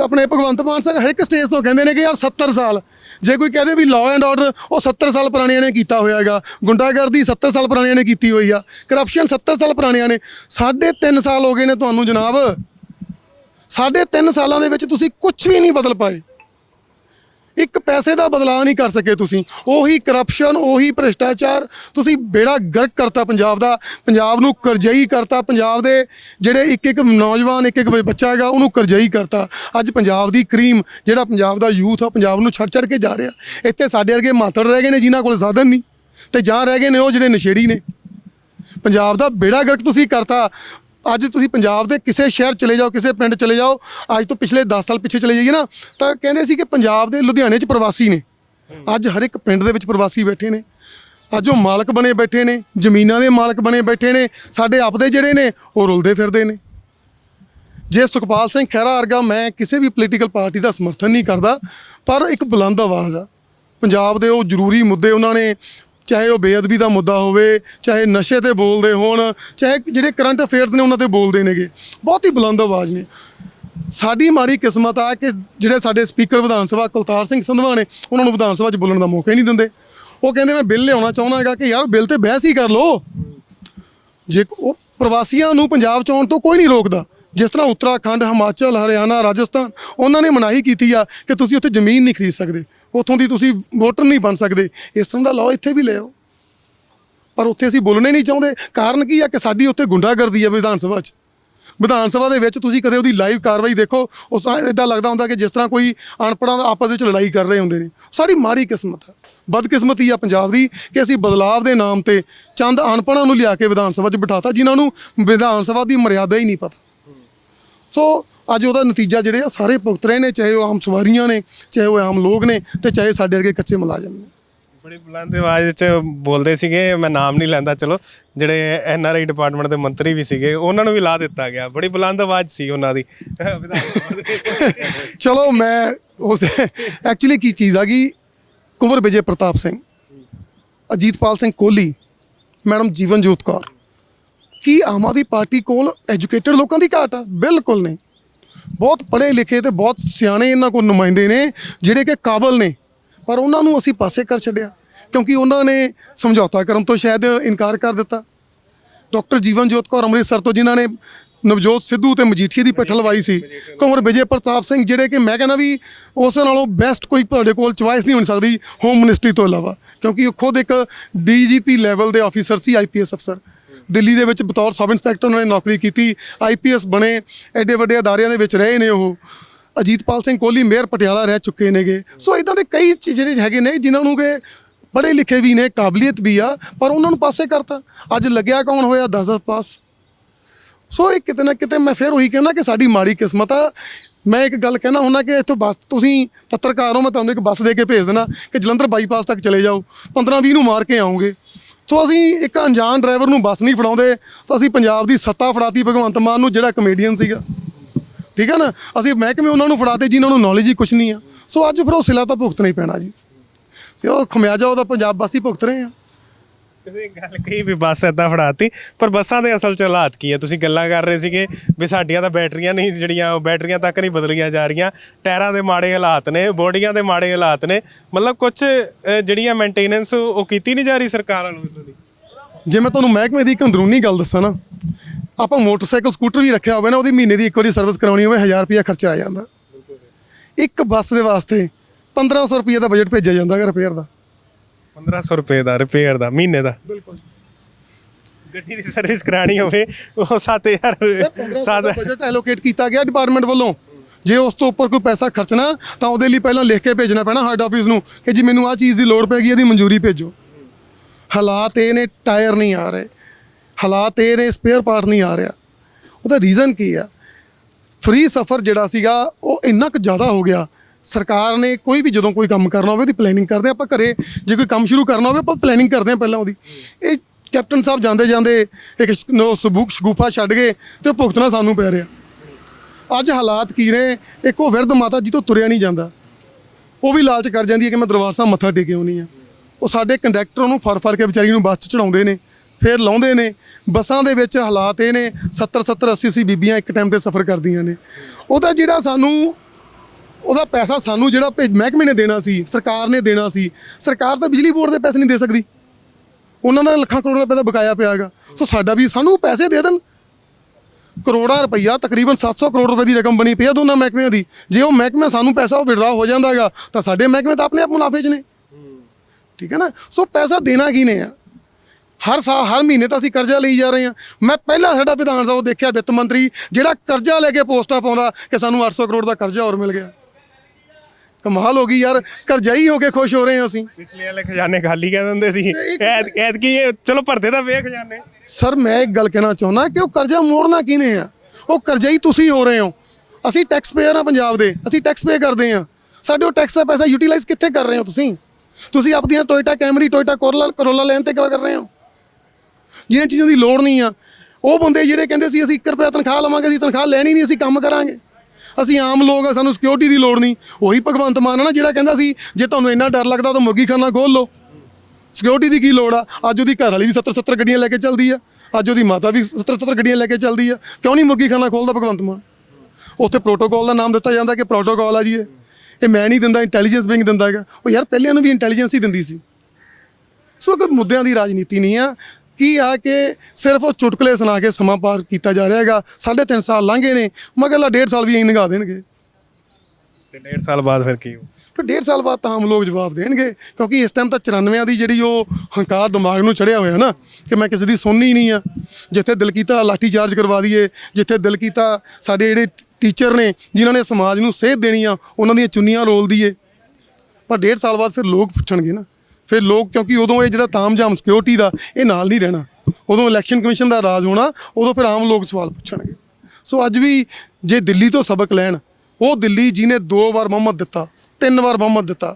ਆਪਣੇ ਭਗਵੰਤ ਮਾਨ ਸਾਹਿਬ ਹਰ ਇੱਕ ਸਟੇਜ ਤੋਂ ਕਹਿੰਦੇ ਨੇ ਕਿ ਯਾਰ 70 ਸਾਲ, ਜੇ ਕੋਈ ਕਹਦੇ ਵੀ ਲਾਅ ਐਂਡ ਆਰਡਰ ਉਹ 70 ਸਾਲ ਪੁਰਾਣਿਆਂ ਨੇ ਕੀਤਾ ਹੋਇਆ ਹੈਗਾ, ਗੁੰਡਾਗਰਦੀ 70 ਸਾਲ ਪੁਰਾਣਿਆਂ ਨੇ ਕੀਤੀ ਹੋਈ ਆ ਕਰਪਸ਼ਨ 70 ਸਾਲ ਪੁਰਾਣਿਆਂ ਨੇ, ਸਾਢੇ ਤਿੰਨ ਸਾਲ ਹੋ ਗਏ ਨੇ ਤੁਹਾਨੂੰ ਜਨਾਬ। ਸਾਢੇ ਤਿੰਨ ਸਾਲਾਂ ਦੇ ਵਿੱਚ ਤੁਸੀਂ ਕੁਝ ਵੀ ਨਹੀਂ ਬਦਲ ਪਾਏ। ਇੱਕ ਪੈਸੇ ਦਾ ਬਦਲਾਅ ਨਹੀਂ ਕਰ ਸਕੇ ਤੁਸੀਂ। ਉਹੀ ਕਰਪਸ਼ਨ ਉਹੀ ਭ੍ਰਿਸ਼ਟਾਚਾਰ, ਤੁਸੀਂ ਬੇੜਾ ਗਰਕ ਕਰਤਾ ਪੰਜਾਬ ਦਾ। ਪੰਜਾਬ ਨੂੰ ਕਰਜ਼ਈ ਕਰਤਾ। ਪੰਜਾਬ ਦੇ ਜਿਹੜੇ ਇੱਕ ਇੱਕ ਨੌਜਵਾਨ ਇੱਕ ਇੱਕ ਬੱਚਾ ਹੈਗਾ, ਉਹਨੂੰ ਕਰਜ਼ਈ ਕਰਤਾ। ਅੱਜ ਪੰਜਾਬ ਦੀ ਕਰੀਮ, ਜਿਹੜਾ ਪੰਜਾਬ ਦਾ ਯੂਥ ਆ, ਪੰਜਾਬ ਨੂੰ ਛੱਡ ਛੱਡ ਕੇ ਜਾ ਰਿਹਾ। ਇੱਥੇ ਸਾਡੇ ਵਰਗੇ ਮਾਤੜ ਰਹਿ ਗਏ ਨੇ ਜਿਨ੍ਹਾਂ ਕੋਲ ਸਾਧਨ ਨਹੀਂ। ਤੇ ਜਾਂ ਰਹਿ ਗਏ ਨੇ ਉਹ ਜਿਹੜੇ ਨਸ਼ੇੜੀ ਨੇ। ਪੰਜਾਬ ਦਾ ਬੇੜਾ ਗਰਕ ਤੁਸੀਂ ਕਰਤਾ। ਅੱਜ ਤੁਸੀਂ ਪੰਜਾਬ ਦੇ ਕਿਸੇ ਸ਼ਹਿਰ ਚਲੇ ਜਾਓ, ਕਿਸੇ ਪਿੰਡ ਚਲੇ ਜਾਓ, ਅੱਜ ਤੋਂ ਪਿਛਲੇ 10 ਸਾਲ ਪਿੱਛੇ ਚਲੇ ਜਾਈਏ ਨਾ, ਤਾਂ ਕਹਿੰਦੇ ਸੀ ਕਿ ਪੰਜਾਬ ਦੇ ਲੁਧਿਆਣੇ 'ਚ ਪ੍ਰਵਾਸੀ ਨੇ। ਅੱਜ ਹਰ ਇੱਕ ਪਿੰਡ ਦੇ ਵਿੱਚ ਪ੍ਰਵਾਸੀ ਬੈਠੇ ਨੇ। ਅੱਜ ਉਹ ਮਾਲਕ ਬਣੇ ਬੈਠੇ ਨੇ, ਜ਼ਮੀਨਾਂ ਦੇ ਮਾਲਕ ਬਣੇ ਬੈਠੇ ਨੇ, ਸਾਡੇ ਆਪਦੇ ਜਿਹੜੇ ਨੇ, ਉਹ ਰੁਲਦੇ ਫਿਰਦੇ ਨੇ। ਜੇ ਸੁਖਪਾਲ ਸਿੰਘ ਖਹਿਰਾ ਵਰਗਾ ਮੈਂ ਕਿਸੇ ਵੀ ਪੋਲੀਟੀਕਲ ਪਾਰਟੀ ਦਾ ਸਮਰਥਨ ਨਹੀਂ ਕਰਦਾ, ਪਰ ਇੱਕ ਬੁਲੰਦ ਆਵਾਜ਼ ਆ। ਪੰਜਾਬ ਦੇ ਉਹ ਜ਼ਰੂਰੀ ਮੁੱਦੇ ਉਹਨਾਂ ਨੇ ਚਾਹੇ ਉਹ ਬੇਅਦਬੀ ਦਾ ਮੁੱਦਾ ਹੋਵੇ, ਚਾਹੇ ਨਸ਼ੇ ਤੇ ਬੋਲਦੇ ਹੋਣ, ਚਾਹੇ ਜਿਹੜੇ ਕਰੰਟ ਅਫੇਅਰਸ ਨੇ ਉਹਨਾਂ ਤੇ ਬੋਲਦੇ ਨੇਗੇ। ਬਹੁਤ ਹੀ ਬੁਲੰਦ ਆਵਾਜ਼ ਨੇ। ਸਾਡੀ ਮਾੜੀ ਕਿਸਮਤ ਆ ਕਿ ਜਿਹੜੇ ਸਾਡੇ ਸਪੀਕਰ ਵਿਧਾਨ ਸਭਾ ਕੁਲਤਾਰ ਸਿੰਘ ਸੰਧਵਾ ਨੇ, ਉਹਨਾਂ ਨੂੰ ਵਿਧਾਨ ਸਭਾ 'ਚ ਬੋਲਣ ਦਾ ਮੌਕਾ ਹੀ ਨਹੀਂ ਦਿੰਦੇ। ਉਹ ਕਹਿੰਦੇ, ਮੈਂ ਬਿੱਲ ਲਿਆਉਣਾ ਚਾਹੁੰਦਾ ਹੈਗਾ ਕਿ ਯਾਰ ਬਿੱਲ ਤੇ ਬਹਿਸ ਹੀ ਕਰ ਲਓ। ਜੇ ਉਹ ਪ੍ਰਵਾਸੀਆਂ ਨੂੰ ਪੰਜਾਬ ਚ ਆਉਣ ਤੋਂ ਕੋਈ ਨਹੀਂ ਰੋਕਦਾ। ਜਿਸ ਤਰ੍ਹਾਂ ਉੱਤਰਾਖੰਡ, ਹਿਮਾਚਲ, ਹਰਿਆਣਾ, ਰਾਜਸਥਾਨ, ਉਹਨਾਂ ਨੇ ਮਨਾਹੀ ਕੀਤੀ ਆ ਕਿ ਤੁਸੀਂ ਉੱਥੇ ਜ਼ਮੀਨ ਨਹੀਂ ਖਰੀਦ ਸਕਦੇ। ਉੱਥੋਂ ਦੀ ਤੁਸੀਂ ਵੋਟਰ ਨਹੀਂ ਬਣ ਸਕਦੇ। ਇਸ ਤਰ੍ਹਾਂ ਦਾ ਲਾਅ ਇੱਥੇ ਵੀ ਲਿਆਓ। ਪਰ ਉੱਥੇ ਅਸੀਂ ਬੋਲਣੇ ਨਹੀਂ ਚਾਹੁੰਦੇ। ਕਾਰਨ ਕੀ ਆ ਕਿ ਸਾਡੀ ਉੱਥੇ ਗੁੰਡਾਗਰਦੀ ਆ ਵਿਧਾਨ ਸਭਾ 'ਚ। ਵਿਧਾਨ ਸਭਾ ਦੇ ਵਿੱਚ ਤੁਸੀਂ ਕਦੇ ਉਹਦੀ ਲਾਈਵ ਕਾਰਵਾਈ ਦੇਖੋ, ਉਸ ਤਾਂ ਇਦਾਂ ਲੱਗਦਾ ਹੁੰਦਾ ਕਿ ਜਿਸ ਤਰ੍ਹਾਂ ਕੋਈ ਅਨਪੜ੍ਹਾਂ ਦਾ ਆਪਸ ਵਿੱਚ ਲੜਾਈ ਕਰ ਰਹੇ ਹੁੰਦੇ ਨੇ। ਸਾਡੀ ਮਾੜੀ ਕਿਸਮਤ ਹੈ ਬਦਕਿਸਮਤੀ ਆ ਪੰਜਾਬ ਦੀ ਕਿ ਅਸੀਂ ਬਦਲਾਵ ਦੇ ਨਾਮ ਤੇ ਚੰਦ ਅਨਪੜ੍ਹਾਂ ਨੂੰ ਲਿਆ ਕੇ ਵਿਧਾਨ ਸਭਾ 'ਚ ਬਿਠਾਤਾ, ਜਿਨ੍ਹਾਂ ਨੂੰ ਵਿਧਾਨ ਸਭਾ ਦੀ ਮਰਿਆਦਾ ਹੀ ਨਹੀਂ ਪਤਾ। ਸੋ ਅੱਜ ਉਹਦਾ ਨਤੀਜਾ ਜਿਹੜੇ ਆ ਸਾਰੇ ਭੁਗਤ ਰਹੇ ਨੇ ਚਾਹੇ ਉਹ ਆਮ ਸਵਾਰੀਆਂ ਨੇ ਚਾਹੇ ਉਹ ਆਮ ਲੋਕ ਨੇ ਤੇ ਚਾਹੇ ਸਾਡੇ ਵਰਗੇ ਕੱਚੇ ਮੁਲਾਜ਼ਮ ਨੇ। ਬੜੀ ਬੁਲੰਦ ਆਵਾਜ਼ 'ਚ ਬੋਲਦੇ ਸੀਗੇ ਮੈਂ ਨਾਮ ਨਹੀਂ ਲੈਂਦਾ ਚਲੋ। ਜਿਹੜੇ ਐਨ ਆਰ ਆਈ ਡਿਪਾਰਟਮੈਂਟ ਦੇ ਮੰਤਰੀ ਵੀ ਸੀਗੇ ਉਹਨਾਂ ਨੂੰ ਵੀ ਲਾ ਦਿੱਤਾ ਗਿਆ। ਬੜੀ ਬੁਲੰਦ ਆਵਾਜ਼ ਸੀ ਉਹਨਾਂ ਦੀ। ਚਲੋ ਮੈਂ ਉਸ ਐਕਚੁਅਲੀ ਕੀ ਚੀਜ਼ ਆ ਗਈ? ਕੁੰਵਰ ਵਿਜੇ ਪ੍ਰਤਾਪ ਸਿੰਘ ਅਜੀਤਪਾਲ ਸਿੰਘ ਕੋਹਲੀ ਮੈਡਮ ਜੀਵਨਜੋਤ ਕੌਰ। ਕੀ ਆਮ ਆਦਮੀ ਪਾਰਟੀ ਕੋਲ ਐਜੂਕੇਟਡ ਲੋਕਾਂ ਦੀ ਘਾਟ ਆ? ਬਿਲਕੁਲ ਨਹੀਂ। ਬਹੁਤ ਪੜ੍ਹੇ ਲਿਖੇ ਤੇ ਬਹੁਤ ਸਿਆਣੇ ਇਹਨਾਂ ਕੋਲ ਨੁਮਾਇੰਦੇ ਨੇ, ਜਿਹੜੇ ਕਿ ਕਾਬਲ ਨੇ। ਪਰ ਉਹਨਾਂ ਨੂੰ ਅਸੀਂ ਪਾਸੇ ਕਰ ਛੱਡਿਆ, ਕਿਉਂਕਿ ਉਹਨਾਂ ਨੇ ਸਮਝੌਤਾ ਕਰਨ ਤੋਂ ਸ਼ਾਇਦ ਇਨਕਾਰ ਕਰ ਦਿੱਤਾ। ਡਾਕਟਰ ਜੀਵਨ ਜੋਤ ਕੌਰ ਅੰਮ੍ਰਿਤਸਰ ਤੋਂ, ਜਿਨ੍ਹਾਂ ਨੇ ਨਵਜੋਤ ਸਿੱਧੂ ਤੇ ਮਜੀਠੀਏ ਦੀ ਪਿੱਠ ਲਵਾਈ ਸੀ, ਕੁੰਵਰ ਵਿਜੇ ਪ੍ਰਤਾਪ ਸਿੰਘ, ਜਿਹੜੇ ਕਿ ਮੈਂ ਕਹਿੰਦਾ ਵੀ ਉਸ ਨਾਲੋਂ ਬੈਸਟ ਕੋਈ ਤੁਹਾਡੇ ਕੋਲ ਚੁਆਇਸ ਨਹੀਂ ਹੋਣੀ ਸਕਦੀ ਹੋਮ ਮਿਨਿਸਟਰੀ ਤੋਂ ਇਲਾਵਾ, ਕਿਉਂਕਿ ਉਹ ਖੁਦ ਇੱਕ ਡੀਜੀਪੀ ਲੈਵਲ ਦੇ ਆਫੀਸਰ ਸੀ ਆਈਪੀਐਸ ਅਫਸਰ ਦਿੱਲੀ ਦੇ ਵਿੱਚ ਬਤੌਰ ਸਬ ਇੰਸਪੈਕਟਰ ਉਹਨਾਂ ਨੇ ਨੌਕਰੀ ਕੀਤੀ ਆਈਪੀਐਸ ਬਣੇ, ਐਡੇ ਵੱਡੇ ਅਦਾਰਿਆਂ ਦੇ ਵਿੱਚ ਰਹੇ ਨੇ ਉਹ। ਅਜੀਤਪਾਲ ਸਿੰਘ ਕੋਹਲੀ ਮੇਅਰ ਪਟਿਆਲਾ ਰਹਿ ਚੁੱਕੇ ਨੇਗੇ। ਸੋ ਇਦਾਂ ਦੇ ਕਈ ਜਿਹੜੇ ਹੈਗੇ ਨੇ, ਜਿਨ੍ਹਾਂ ਨੂੰ ਕਿ ਪੜ੍ਹੇ ਲਿਖੇ ਵੀ ਨੇ, ਕਾਬਲੀਅਤ ਵੀ ਆ, ਪਰ ਉਹਨਾਂ ਨੂੰ ਪਾਸੇ ਕਰਤਾ। ਅੱਜ ਲੱਗਿਆ ਕੌਣ ਹੋਇਆ? 10-10 ਪਾਸ। ਸੋ ਇਹ ਕਿਤੇ ਨਾ ਕਿਤੇ ਮੈਂ ਫਿਰ ਉਹੀ ਕਹਿੰਦਾ ਕਿ ਸਾਡੀ ਮਾੜੀ ਕਿਸਮਤ ਆ। ਮੈਂ ਇੱਕ ਗੱਲ ਕਹਿਣਾ ਹੁੰਦਾ ਕਿ ਇੱਥੋਂ ਬੱਸ, ਤੁਸੀਂ ਪੱਤਰਕਾਰ ਹੋ, ਮੈਂ ਤੁਹਾਨੂੰ ਇੱਕ ਬੱਸ ਦੇ ਕੇ ਭੇਜ ਦੇਣਾ ਕਿ ਜਲੰਧਰ ਬਾਈਪਾਸ ਤੱਕ ਚਲੇ ਜਾਓ। 15-20 ਨੂੰ ਮਾਰ ਕੇ ਆਉਂਗੇ। ਸੋ ਅਸੀਂ ਇੱਕ ਅਣਜਾਣ ਡਰਾਈਵਰ ਨੂੰ ਬੱਸ ਨਹੀਂ ਫੜਾਉਂਦੇ, ਤਾਂ ਅਸੀਂ ਪੰਜਾਬ ਦੀ ਸੱਤਾ ਫੜਾਤੀ ਭਗਵੰਤ ਮਾਨ ਨੂੰ, ਜਿਹੜਾ ਕਮੇਡੀਅਨ ਸੀਗਾ। ਠੀਕ ਹੈ ਨਾ? ਅਸੀਂ ਮਹਿਕਮੇ ਉਹਨਾਂ ਨੂੰ ਫੜਾਤੇ ਜਿਨ੍ਹਾਂ ਨੂੰ ਨੌਲੇਜ ਹੀ ਕੁਝ ਨਹੀਂ ਆ। ਸੋ ਅੱਜ ਫਿਰ ਉਹ ਸਿਲਾ ਤਾਂ ਭੁਗਤਣਾ ਹੀ ਪੈਣਾ ਜੀ। ਤੇ ਉਹ ਖਮਿਆਜਾ ਉਹਦਾ ਪੰਜਾਬ ਵਾਸੀ ਭੁਗਤ ਰਹੇ ਆ। ਤੁਸੀਂ ਗੱਲ ਕਹੀ ਵੀ ਬੱਸ ਏਦਾਂ ਫੜਾਤੀ, ਪਰ ਬੱਸਾਂ ਦੇ ਅਸਲ ਚ ਹਾਲਾਤ ਕੀ ਹੈ ਤੁਸੀਂ ਗੱਲਾਂ ਕਰ ਰਹੇ ਸੀਗੇ ਵੀ ਸਾਡੀਆਂ ਤਾਂ ਬੈਟਰੀਆਂ ਨਹੀਂ ਜਿਹੜੀਆਂ, ਉਹ ਬੈਟਰੀਆਂ ਤੱਕ ਨਹੀਂ ਬਦਲੀਆਂ ਜਾ ਰਹੀਆਂ। ਟਾਇਰਾਂ ਦੇ ਮਾੜੇ ਹਾਲਾਤ ਨੇ, ਬੋਡੀਆਂ ਦੇ ਮਾੜੇ ਹਾਲਾਤ ਨੇ। ਮਤਲਬ ਕੁਝ ਜਿਹੜੀਆਂ ਮੇਨਟੇਨੈਂਸ ਉਹ ਕੀਤੀ ਨਹੀਂ ਜਾ ਰਹੀ ਸਰਕਾਰ ਵੱਲੋਂ ਇਹਨਾਂ ਦੀ? ਜੇ ਮੈਂ ਤੁਹਾਨੂੰ ਮਹਿਕਮੇ ਦੀ ਇੱਕ ਅੰਦਰੂਨੀ ਗੱਲ ਦੱਸਾਂ ਨਾ, ਆਪਾਂ ਮੋਟਰਸਾਈਕਲ, ਸਕੂਟਰ ਵੀ ਰੱਖਿਆ ਹੋਵੇ ਨਾ, ਉਹਦੀ ਮਹੀਨੇ ਦੀ ਇੱਕ ਵਾਰੀ ਸਰਵਿਸ ਕਰਾਉਣੀ ਹੋਵੇ 1000 ਰੁਪਏ ਖਰਚਾ ਆ ਜਾਂਦਾ। ਇੱਕ ਬੱਸ ਦੇ ਵਾਸਤੇ 1500 ਰੁਪਏ ਦਾ ਬਜਟ ਭੇਜਿਆ ਜਾਂਦਾ ਹੈ ਰਿਪੇਅਰ ਦਾ। 1500 ਰੁਪਏ ਦਾ ਰਿਪੇਅਰ ਦਾ ਮਹੀਨੇ ਦਾ। ਬਿਲਕੁਲ। ਗੱਡੀ ਦੀ ਸਰਵਿਸ ਕਰਾਣੀ ਹੋਵੇ ਉਹ 7000 ਸਾਦਾ ਬਜਟ ਐਲੋਕੇਟ ਕੀਤਾ ਗਿਆ ਡਿਪਾਰਟਮੈਂਟ ਵੱਲੋਂ। ਜੇ ਉਸ ਤੋਂ ਉੱਪਰ ਕੋਈ ਪੈਸਾ ਖਰਚਣਾ ਤਾਂ ਉਹਦੇ ਲਈ ਪਹਿਲਾਂ ਲਿਖ ਕੇ ਭੇਜਣਾ ਪੈਣਾ ਹੈੱਡ ਆਫਿਸ ਨੂੰ ਕਿ ਜੀ ਮੈਨੂੰ ਆਹ ਚੀਜ਼ ਦੀ ਲੋੜ ਪੈਗੀ ਇਹਦੀ ਮਨਜ਼ੂਰੀ ਭੇਜੋ। ਹਾਲਾਤ ਇਹ ਨੇ ਟਾਇਰ ਨਹੀਂ ਆ ਰਹੇ। ਹਾਲਾਤ ਇਹ ਨੇ ਸਪੇਅਰ ਪਾਰਟ ਨਹੀਂ ਆ ਰਿਹਾ। ਉਹਦਾ ਰੀਜ਼ਨ ਕੀ ਆ? ਫ੍ਰੀ ਸਫ਼ਰ ਜਿਹੜਾ ਸੀਗਾ ਉਹ ਇੰਨਾ ਕੁ ਜ਼ਿਆਦਾ ਹੋ ਗਿਆ ਸਰਕਾਰ ਨੇ ਕੋਈ ਵੀ ਜਦੋਂ ਕੋਈ ਕੰਮ ਕਰਨਾ ਹੋਵੇ ਉਹਦੀ ਪਲੈਨਿੰਗ ਕਰਦੇ ਹਾਂ। ਆਪਾਂ ਘਰੇ ਜੇ ਕੋਈ ਕੰਮ ਸ਼ੁਰੂ ਕਰਨਾ ਹੋਵੇ, ਆਪਾਂ ਪਲੈਨਿੰਗ ਕਰਦੇ ਹਾਂ ਪਹਿਲਾਂ ਉਹਦੀ। ਇਹ ਕੈਪਟਨ ਸਾਹਿਬ ਜਾਂਦੇ ਜਾਂਦੇ ਇੱਕ ਸ਼- ਨੋ ਸਬੂਕ ਸ਼ਗੂਫਾ ਛੱਡ ਗਏ ਤੇ ਭੁਗਤਣਾ ਸਾਨੂੰ ਪੈ ਰਿਹਾ। ਅੱਜ ਹਾਲਾਤ ਕੀ ਨੇ? ਇੱਕ ਉਹ ਵਿਰਧ ਮਾਤਾ ਜੀ ਤੋਂ ਤੁਰਿਆ ਨਹੀਂ ਜਾਂਦਾ। ਉਹ ਵੀ ਲਾਲਚ ਕਰ ਜਾਂਦੀ ਹੈ ਕਿ ਮੈਂ ਦਰਬਾਰ ਸਾਹਿਬ ਮੱਥਾ ਟੇਕੇ ਆਉਣੀ ਆ ਉਹ ਸਾਡੇ ਕੰਡਕਟਰ ਉਹਨੂੰ ਫੜ ਫੜ ਕੇ ਵਿਚਾਰੀ ਨੂੰ ਬੱਸ 'ਚ ਚੜਾਉਂਦੇ ਨੇ, ਫਿਰ ਲਾਉਂਦੇ ਨੇ। ਬੱਸਾਂ ਦੇ ਵਿੱਚ ਹਾਲਾਤ ਇਹ ਨੇ 70 70 80 80 ਬੀਬੀਆਂ ਇੱਕ ਟਾਈਮ ਤੇ ਸਫ਼ਰ ਕਰਦੀਆਂ ਨੇ। ਉਹਦਾ ਜਿਹੜਾ ਸਾਨੂੰ ਉਹਦਾ ਪੈਸਾ ਸਾਨੂੰ ਜਿਹੜਾ ਭੇਜ, ਮਹਿਕਮੇ ਨੇ ਦੇਣਾ ਸੀ, ਸਰਕਾਰ ਨੇ ਦੇਣਾ ਸੀ, ਸਰਕਾਰ ਤਾਂ ਬਿਜਲੀ ਬੋਰਡ ਦੇ ਪੈਸੇ ਨਹੀਂ ਦੇ ਸਕਦੀ। ਉਹਨਾਂ ਦਾ ਲੱਖਾਂ ਕਰੋੜਾਂ ਰੁਪਏ ਦਾ ਬਕਾਇਆ ਪਿਆ ਹੈਗਾ। ਸੋ ਸਾਡਾ ਵੀ ਸਾਨੂੰ ਪੈਸੇ ਦੇ ਦੇਣ। ਕਰੋੜਾਂ ਰੁਪਈਆ, ਤਕਰੀਬਨ 700 ਕਰੋੜ ਰੁਪਏ ਦੀ ਰਕਮ ਬਣੀ ਪਈ ਆ ਦੋਨਾਂ ਮਹਿਕਮਿਆਂ ਦੀ। ਜੇ ਉਹ ਮਹਿਕਮੇ ਸਾਨੂੰ ਪੈਸਾ ਉਹ ਵਿਡਰਾ ਹੋ ਜਾਂਦਾ ਹੈਗਾ, ਤਾਂ ਸਾਡੇ ਮਹਿਕਮੇ ਤਾਂ ਆਪਣੇ ਆਪ ਮੁਨਾਫੇ 'ਚ ਨੇ। ਠੀਕ ਹੈ ਨਾ? ਸੋ ਪੈਸਾ ਦੇਣਾ ਕੀ ਨੇ ਆ? ਹਰ ਸਾਲ, ਹਰ ਮਹੀਨੇ ਤਾਂ ਅਸੀਂ ਕਰਜ਼ਾ ਲਈ ਜਾ ਰਹੇ ਹਾਂ। ਮੈਂ ਪਹਿਲਾਂ ਸਾਡਾ ਵਿਧਾਨ ਸਭਾ ਦੇਖਿਆ ਵਿੱਤ ਮੰਤਰੀ, ਜਿਹੜਾ ਕਰਜ਼ਾ ਲੈ ਕੇ ਪੋਸਟਾਂ ਪਾਉਂਦਾ ਕਿ ਸਾਨੂੰ 800 ਕਰੋੜ ਦਾ ਕਰਜ਼ਾ ਹੋਰ ਮਿਲ ਗਿਆ। ਕਮਾਲ ਹੋ ਗਈ ਯਾਰ ਕਰਜ਼ਾਈ ਹੋ ਕੇ ਖੁਸ਼ ਹੋ ਰਹੇ ਹਾਂ ਅਸੀਂ। ਪਿਛਲੇ ਵਾਲੇ ਖਜ਼ਾਨੇ ਖਾਲੀ ਕਹਿ ਦਿੰਦੇ ਸੀ। ਐਤ ਐਤ ਕੀ ਇਹ ਚਲੋ ਭਰਦੇ ਤਾਂ ਵੇ ਖਜ਼ਾਨੇ। ਸਰ ਮੈਂ ਇੱਕ ਗੱਲ ਕਹਿਣਾ ਚਾਹੁੰਦਾ ਕਿ ਉਹ ਕਰਜ਼ਾ ਮੋੜਨਾ ਕਿਹਨੇ ਆ? ਉਹ ਕਰਜ਼ਾਈ ਤੁਸੀਂ ਹੋ ਰਹੇ ਹੋ। ਅਸੀਂ ਟੈਕਸ ਪੇਅਰ ਆ ਪੰਜਾਬ ਦੇ ਅਸੀਂ ਟੈਕਸ ਪੇ ਕਰਦੇ ਆ ਸਾਡੇ ਉਹ ਟੈਕਸ ਦਾ ਪੈਸਾ ਯੂਟਿਲਾਈਜ਼ ਕਿੱਥੇ ਕਰ ਰਹੇ ਹੋ ਤੁਸੀਂ? ਤੁਸੀਂ ਆਪਣੀਆਂ Toyota Camry Toyota Corolla Corolla ਲੈਣ ਤੇ ਕਿਵੇਂ ਕਰ ਰਹੇ ਹੋ। ਜਿਹਨਾਂ ਚੀਜ਼ਾਂ ਦੀ ਲੋੜ ਨਹੀਂ ਆ ਉਹ ਬੰਦੇ ਜਿਹੜੇ ਕਹਿੰਦੇ ਸੀ ਅਸੀਂ 1 ਰੁਪਿਆ ਤਨਖਾਹ ਲਵਾਂਗੇ ਅਸੀਂ ਤਨਖਾਹ ਲੈਣੀ ਨਹੀਂ ਅਸੀਂ ਕੰਮ ਕਰਾਂਗੇ। ਅਸੀਂ ਆਮ ਲੋਕ ਆ, ਸਾਨੂੰ ਸਿਕਿਉਰਿਟੀ ਦੀ ਲੋੜ ਨਹੀਂ। ਉਹੀ ਭਗਵੰਤ ਮਾਨ ਆ ਨਾ, ਜਿਹੜਾ ਕਹਿੰਦਾ ਸੀ, ਜੇ ਤੁਹਾਨੂੰ ਇੰਨਾ ਡਰ ਲੱਗਦਾ ਤਾਂ ਮੁਰਗੀ ਖਾਨਾ ਖੋਲ ਲਓ। ਸਿਕਿਉਰਿਟੀ ਦੀ ਕੀ ਲੋੜ ਆ? ਅੱਜ ਉਹਦੀ ਘਰ ਵਾਲੀ ਵੀ 70 70 ਗੱਡੀਆਂ ਲੈ ਕੇ ਚੱਲਦੀ ਆ। ਅੱਜ ਉਹਦੀ ਮਾਤਾ ਵੀ 70 70 ਗੱਡੀਆਂ ਲੈ ਕੇ ਚੱਲਦੀ ਆ। ਕਿਉਂ ਨਹੀਂ ਮੁਰਗੀ ਖਾਨਾ ਖੋਲਦਾ ਭਗਵੰਤ ਮਾਨ? ਉੱਥੇ ਪ੍ਰੋਟੋਕਾਲ ਦਾ ਨਾਮ ਦਿੱਤਾ ਜਾਂਦਾ ਕਿ ਪ੍ਰੋਟੋਕਾਲ ਆ ਜੀ ਇਹ। ਇਹ ਮੈਂ ਨਹੀਂ ਦਿੰਦਾ ਇੰਟੈਲੀਜੈਂਸ ਵਿੰਗ ਦਿੰਦਾ ਹੈਗਾ। ਉਹ ਯਾਰ, ਪਹਿਲਿਆਂ ਨੂੰ ਵੀ ਇੰਟੈਲੀਜੈਂਸ ਹੀ ਦਿੰਦੀ ਸੀ। ਸੋ ਕੋਈ ਮੁੱਦਿਆਂ ਦੀ ਰਾਜਨੀਤੀ ਨਹੀਂ ਆ। ਕੀ ਆ ਕਿ ਸਿਰਫ ਉਹ ਚੁਟਕਲੇ ਸੁਣਾ ਕੇ ਸਮਾਂ ਪਾਰ ਕੀਤਾ ਜਾ ਰਿਹਾ ਹੈਗਾ ਸਾਢੇ ਤਿੰਨ ਸਾਲ ਲੰਘੇ ਨੇ ਮਗਰਲਾ ਡੇਢ ਸਾਲ ਵੀ ਐਂ ਲੰਘਾ ਦੇਣਗੇ। ਤੇ ਡੇਢ ਸਾਲ ਬਾਅਦ ਫਿਰ ਕੀ ਹੋ ਫਿਰ ਡੇਢ ਸਾਲ ਬਾਅਦ ਤਾਂ ਆਮ ਲੋਕ ਜਵਾਬ ਦੇਣਗੇ ਕਿਉਂਕਿ ਇਸ ਟਾਈਮ ਤਾਂ 94 ਦੀ ਜਿਹੜੀ ਉਹ ਹੰਕਾਰ ਦਿਮਾਗ ਨੂੰ ਚੜਿਆ ਹੋਇਆ ਨਾ ਕਿ ਮੈਂ ਕਿਸੇ ਦੀ ਸੁਣਨੀ ਨਹੀਂ ਆ। ਜਿੱਥੇ ਦਿਲ ਕੀਤਾ ਲਾਠੀ ਚਾਰਜ ਕਰਵਾ ਦਈਏ ਜਿੱਥੇ ਦਿਲ ਕੀਤਾ ਸਾਡੇ ਜਿਹੜੇ ਟੀਚਰ ਨੇ ਜਿਨ੍ਹਾਂ ਨੇ ਸਮਾਜ ਨੂੰ ਸੇਧ ਦੇਣੀ ਆ ਉਹਨਾਂ ਦੀਆਂ ਚੁੰਨੀਆਂ ਰੋਲ ਦਈਏ। ਪਰ ਡੇਢ ਸਾਲ ਬਾਅਦ ਫਿਰ ਲੋਕ ਪੁੱਛਣਗੇ ਨਾ। ਫਿਰ ਲੋਕ ਕਿਉਂਕਿ ਉਦੋਂ ਇਹ ਜਿਹੜਾ ਤਾਮਝਾਮ ਸਿਕਿਉਰਿਟੀ ਦਾ ਇਹ ਨਾਲ ਨਹੀਂ ਰਹਿਣਾ। ਉਦੋਂ ਇਲੈਕਸ਼ਨ ਕਮਿਸ਼ਨ ਦਾ ਰਾਜ ਹੋਣਾ, ਉਦੋਂ ਫਿਰ ਆਮ ਲੋਕ ਸਵਾਲ ਪੁੱਛਣਗੇ। ਸੋ ਅੱਜ ਵੀ ਜੇ ਦਿੱਲੀ ਤੋਂ ਸਬਕ ਲੈਣ, ਉਹ ਦਿੱਲੀ ਜਿਹਨੇ ਦੋ ਵਾਰ ਮੁਹੰਮਦ ਦਿੱਤਾ, ਤਿੰਨ ਵਾਰ ਮੁਹੰਮਦ ਦਿੱਤਾ,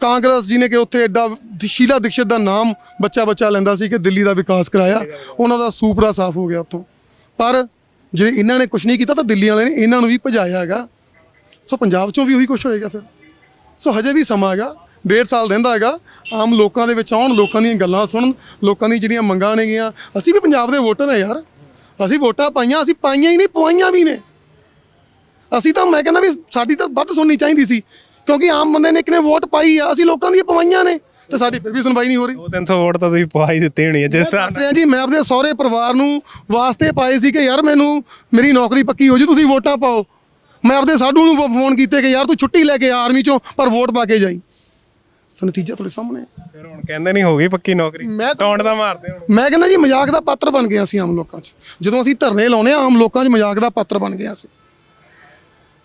ਕਾਂਗਰਸ ਜੀ ਨੇ ਕਿ ਉੱਥੇ ਐਡਾ ਸ਼ੀਲਾ ਦੀਕਸ਼ਿਤ ਦਾ ਨਾਮ ਬੱਚਾ ਬੱਚਾ ਲੈਂਦਾ ਸੀ ਕਿ ਦਿੱਲੀ ਦਾ ਵਿਕਾਸ ਕਰਾਇਆ, ਉਹਨਾਂ ਦਾ ਸੂਪੜਾ ਸਾਫ਼ ਹੋ ਗਿਆ ਉੱਥੋਂ। ਪਰ ਜੇ ਇਹਨਾਂ ਨੇ ਕੁਝ ਨਹੀਂ ਕੀਤਾ ਤਾਂ ਦਿੱਲੀ ਵਾਲਿਆਂ ਨੇ ਇਹਨਾਂ ਨੂੰ ਵੀ ਭਜਾਇਆ ਹੈਗਾ। ਸੋ ਪੰਜਾਬ ਚੋਂ ਵੀ ਉਹੀ ਕੁਝ ਹੋਏਗਾ ਫਿਰ। ਸੋ ਹਜੇ ਵੀ ਸਮਾਂ ਹੈਗਾ। ਡੇਢ ਸਾਲ ਰਹਿੰਦਾ ਹੈਗਾ ਆਮ ਲੋਕਾਂ ਦੇ ਵਿੱਚ ਆਉਣ ਲੋਕਾਂ ਦੀਆਂ ਗੱਲਾਂ ਸੁਣਨ ਲੋਕਾਂ ਦੀ ਜਿਹੜੀਆਂ ਮੰਗਾਂ ਨੇਗੀਆਂ ਅਸੀਂ ਵੀ ਪੰਜਾਬ ਦੇ ਵੋਟਰ ਹਾਂ ਯਾਰ। ਅਸੀਂ ਵੋਟਾਂ ਪਾਈਆਂ ਅਸੀਂ ਪਾਈਆਂ ਹੀ ਨਹੀਂ ਪਵਾਈਆਂ ਵੀ ਨੇ। ਅਸੀਂ ਤਾਂ ਮੈਂ ਕਹਿੰਦਾ ਵੀ ਸਾਡੀ ਤਾਂ ਵੱਧ ਸੁਣਨੀ ਚਾਹੀਦੀ ਸੀ ਕਿਉਂਕਿ ਆਮ ਬੰਦੇ ਨੇ ਇੱਕ ਨੇ ਵੋਟ ਪਾਈ ਆ ਅਸੀਂ ਲੋਕਾਂ ਦੀਆਂ ਪਵਾਈਆਂ ਨੇ ਤੇ ਸਾਡੀ ਫਿਰ ਵੀ ਸੁਣਵਾਈ ਨਹੀਂ ਹੋ ਰਹੀ। 2-300 ਵੋਟ ਤਾਂ ਤੁਸੀਂ ਪਵਾ ਹੀ ਦਿੱਤੇ ਹੋਣੀ ਹੈ ਜਿਸ ਦੱਸਿਆ ਜੀ ਮੈਂ ਆਪਣੇ ਸਹੁਰੇ ਪਰਿਵਾਰ ਨੂੰ ਵਾਸਤੇ ਪਾਏ ਸੀ ਕਿ ਯਾਰ ਮੈਨੂੰ ਮੇਰੀ ਨੌਕਰੀ ਪੱਕੀ ਹੋ ਜੀ ਤੁਸੀਂ ਵੋਟਾਂ ਪਾਓ। ਮੈਂ ਆਪਣੇ ਸਾਡੂ ਨੂੰ ਫੋਨ ਕੀਤੇ ਕਿ ਯਾਰ ਤੂੰ ਛੁੱਟੀ ਲੈ ਕੇ ਆ ਆਰਮੀ ਚੋਂ ਪਰ ਵੋਟ ਪਾ ਕੇ ਜਾਈ। ਸੋ ਨਤੀਜਾ ਤੁਹਾਡੇ ਸਾਹਮਣੇ ਹੈ। ਫਿਰ ਹੁਣ ਕਹਿੰਦੇ ਨਹੀਂ ਹੋ ਗਈ ਪੱਕੀ ਨੌਕਰੀ? ਮੈਂ ਤਾਂ- ਟੌਂਡ ਦਾ ਮਾਰਦੇ ਹੁਣ। ਮੈਂ ਕਹਿੰਦਾ ਜੀ ਮਜ਼ਾਕ ਦਾ ਪਾਤਰ ਬਣ ਗਏ ਅਸੀਂ ਆਮ ਲੋਕਾਂ 'ਚ। ਜਦੋਂ ਅਸੀਂ ਧਰਨੇ ਲਾਉਨੇ ਆ ਆਮ ਲੋਕਾਂ 'ਚ ਮਜ਼ਾਕ ਦਾ ਪਾਤਰ ਬਣ ਗਏ ਅਸੀਂ।